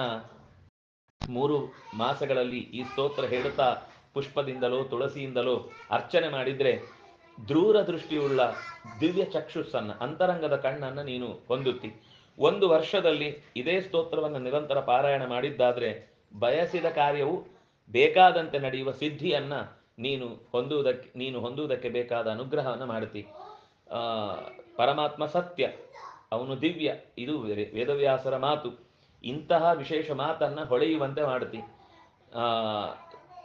ಮೂರು ಮಾಸಗಳಲ್ಲಿ ಈ ಸ್ತೋತ್ರ ಹೇಳುತ್ತಾ ಪುಷ್ಪದಿಂದಲೋ, ತುಳಸಿಯಿಂದಲೋ ಅರ್ಚನೆ ಮಾಡಿದ್ರೆ ದೂರ ದೃಷ್ಟಿಯುಳ್ಳ ದಿವ್ಯ ಚಕ್ಷುಸ್ಸನ್ನ, ಅಂತರಂಗದ ಕಣ್ಣನ್ನ ನೀನು ಹೊಂದುತ್ತಿ. ಒಂದು ವರ್ಷದಲ್ಲಿ ಇದೇ ಸ್ತೋತ್ರವನ್ನು ನಿರಂತರ ಪಾರಾಯಣ ಮಾಡಿದ್ದಾದ್ರೆ ಬಯಸಿದ ಕಾರ್ಯವು ಬೇಕಾದಂತೆ ನಡೆಯುವ ಸಿದ್ಧಿಯನ್ನ ನೀನು ಹೊಂದುವುದಕ್ಕೆ ನೀನು ಹೊಂದುವುದಕ್ಕೆ ಬೇಕಾದ ಅನುಗ್ರಹವನ್ನು ಮಾಡುತ್ತಿ. ಆ, ಪರಮಾತ್ಮ ಸತ್ಯ ಅವನು ದಿವ್ಯ ಇದು ವೇದವ್ಯಾಸರ ಮಾತು. ಇಂತಹ ವಿಶೇಷ ಮಾತನ್ನ ಹೊಳೆಯುವಂತೆ ಮಾಡುತ್ತಿ. ಆ,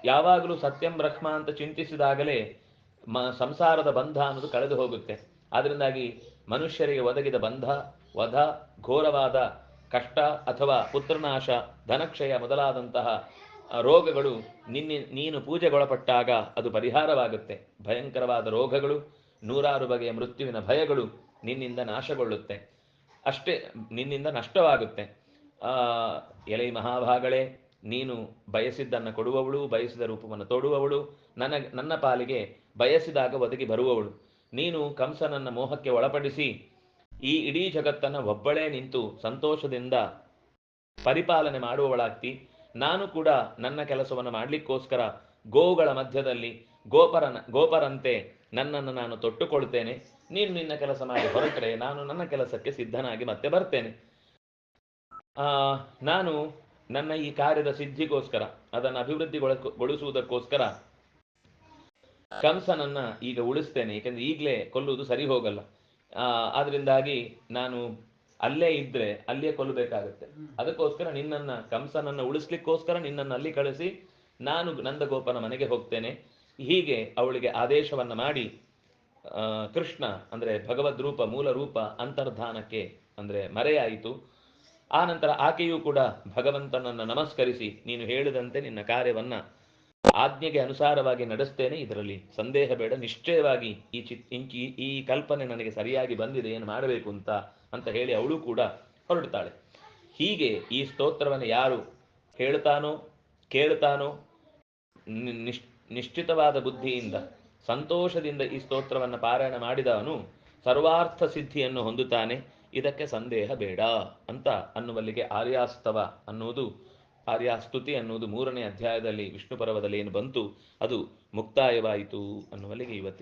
ಯಾವಾಗಲೂ ಸತ್ಯಂ ಬ್ರಹ್ಮ ಅಂತ ಚಿಂತಿಸಿದಾಗಲೇ ಮ ಸಂಸಾರದ ಬಂಧ ಅನ್ನೋದು ಕಳೆದು ಹೋಗುತ್ತೆ. ಅದರಿಂದಾಗಿ ಮನುಷ್ಯರಿಗೆ ಒದಗಿದ ಬಂಧ ವಧ ಘೋರವಾದ ಕಷ್ಟ ಅಥವಾ ಪುತ್ರನಾಶ ಧನಕ್ಷಯ ಮೊದಲಾದಂತಹ ರೋಗಗಳು ನಿನ್ನೆ ನೀನು ಪೂಜೆಗೊಳಪಟ್ಟಾಗ ಅದು ಪರಿಹಾರವಾಗುತ್ತೆ. ಭಯಂಕರವಾದ ರೋಗಗಳು, ನೂರಾರು ಬಗೆಯ ಮೃತ್ಯುವಿನ ಭಯಗಳು ನಿನ್ನಿಂದ ನಾಶಗೊಳ್ಳುತ್ತೆ. ಅಷ್ಟೇ, ನಿನ್ನಿಂದ ನಷ್ಟವಾಗುತ್ತೆ. ಎಳೆ ಮಹಾಭಾಗಳೇ, ನೀನು ಬಯಸಿದ್ದನ್ನು ಕೊಡುವವಳು, ಬಯಸಿದ ರೂಪವನ್ನು ತೋಡುವವಳು, ನನ್ನ ನನ್ನ ಪಾಲಿಗೆ ಬಯಸಿದಾಗ ಒದಗಿ ಬರುವವಳು. ನೀನು ಕಂಸನನ್ನ ಮೋಹಕ್ಕೆ ಒಳಪಡಿಸಿ ಈ ಇಡೀ ಜಗತ್ತನ್ನು ಒಬ್ಬಳೇ ನಿಂತು ಸಂತೋಷದಿಂದ ಪರಿಪಾಲನೆ ಮಾಡುವವಳಾಗ್ತಿ. ನಾನು ಕೂಡ ನನ್ನ ಕೆಲಸವನ್ನು ಮಾಡಲಿಕ್ಕೋಸ್ಕರ ಗೋವುಗಳ ಮಧ್ಯದಲ್ಲಿ ಗೋಪರನ ಗೋಪರಂತೆ ನನ್ನನ್ನು ನಾನು ತೊಟ್ಟುಕೊಳ್ತೇನೆ. ನೀನು ನಿನ್ನ ಕೆಲಸ ಮಾಡಿ ಹೊರಟ್ರೆ ನಾನು ನನ್ನ ಕೆಲಸಕ್ಕೆ ಸಿದ್ಧನಾಗಿ ಮತ್ತೆ ಬರ್ತೇನೆ. ಆ, ನಾನು ನನ್ನ ಈ ಕಾರ್ಯದ ಸಿದ್ಧಿಗೋಸ್ಕರ ಅದನ್ನು ಅಭಿವೃದ್ಧಿಗೊಳಿಸುವುದಕ್ಕೋಸ್ಕರ ಕಂಸನನ್ನ ಈಗ ಉಳಿಸ್ತೇನೆ ಏಕೆಂದ್ರೆ ಈಗಲೇ ಕೊಲ್ಲುವುದು ಸರಿ ಹೋಗಲ್ಲ. ಆ, ಆದ್ರಿಂದಾಗಿ ನಾನು ಅಲ್ಲೇ ಇದ್ರೆ ಅಲ್ಲಿಯೇ ಕೊಲ್ಲಬೇಕಾಗುತ್ತೆ. ಅದಕ್ಕೋಸ್ಕರ ನಿನ್ನನ್ನ ಕಂಸನನ್ನ ಉಳಿಸ್ಲಿಕ್ಕೋಸ್ಕರ ನಿನ್ನನ್ನು ಅಲ್ಲಿ ಕಳಿಸಿ ನಾನು ನಂದಗೋಪನ ಮನೆಗೆ ಹೋಗ್ತೇನೆ. ಹೀಗೆ ಅವಳಿಗೆ ಆದೇಶವನ್ನ ಮಾಡಿ ಕೃಷ್ಣ ಅಂದ್ರೆ ಭಗವದ್ ರೂಪ, ಮೂಲ ರೂಪ ಅಂತರ್ಧಾನಕ್ಕೆ ಅಂದ್ರೆ ಮರೆಯಾಯಿತು. ಆ ನಂತರ ಆಕೆಯೂ ಕೂಡ ಭಗವಂತನನ್ನ ನಮಸ್ಕರಿಸಿ, ನೀನು ಹೇಳಿದಂತೆ ನಿನ್ನ ಕಾರ್ಯವನ್ನ ಆಜ್ಞೆಗೆ ಅನುಸಾರವಾಗಿ ನಡೆಸ್ತೇನೆ. ಇದರಲ್ಲಿ ಸಂದೇಹ ಬೇಡ. ನಿಶ್ಚಯವಾಗಿ ಈ ಚಿತ್ ಈ ಕಲ್ಪನೆ ನನಗೆ ಸರಿಯಾಗಿ ಬಂದಿದೆ. ಏನು ಮಾಡಬೇಕು ಅಂತ ಅಂತ ಹೇಳಿ ಅವಳು ಕೂಡ ಹೊರಡ್ತಾಳೆ. ಹೀಗೆ ಈ ಸ್ತೋತ್ರವನ್ನು ಯಾರು ಹೇಳ್ತಾನೋ, ಕೇಳ್ತಾನೋ ನಿಶ್, ನಿಶ್ಚಿತವಾದ ಬುದ್ಧಿಯಿಂದ, ಸಂತೋಷದಿಂದ ಈ ಸ್ತೋತ್ರವನ್ನು ಪಾರಾಯಣ ಮಾಡಿದವನು ಸರ್ವಾರ್ಥ ಸಿದ್ಧಿಯನ್ನು ಹೊಂದುತ್ತಾನೆ. ಇದಕ್ಕೆ ಸಂದೇಹ ಬೇಡ ಅಂತ ಅನ್ನುವಲ್ಲಿಗೆ ಆರ್ಯಾಸ್ತವ ಅನ್ನುವುದು, ಆರ್ಯಾಸ್ತುತಿ ಅನ್ನುವುದು ಮೂರನೇ ಅಧ್ಯಾಯದಲ್ಲಿ ವಿಷ್ಣು ಪರ್ವದಲ್ಲಿ ಏನು ಬಂತು, ಅದು ಮುಕ್ತಾಯವಾಯಿತು ಅನ್ನುವಲ್ಲಿಗೆ ಇವತ್ತಿನ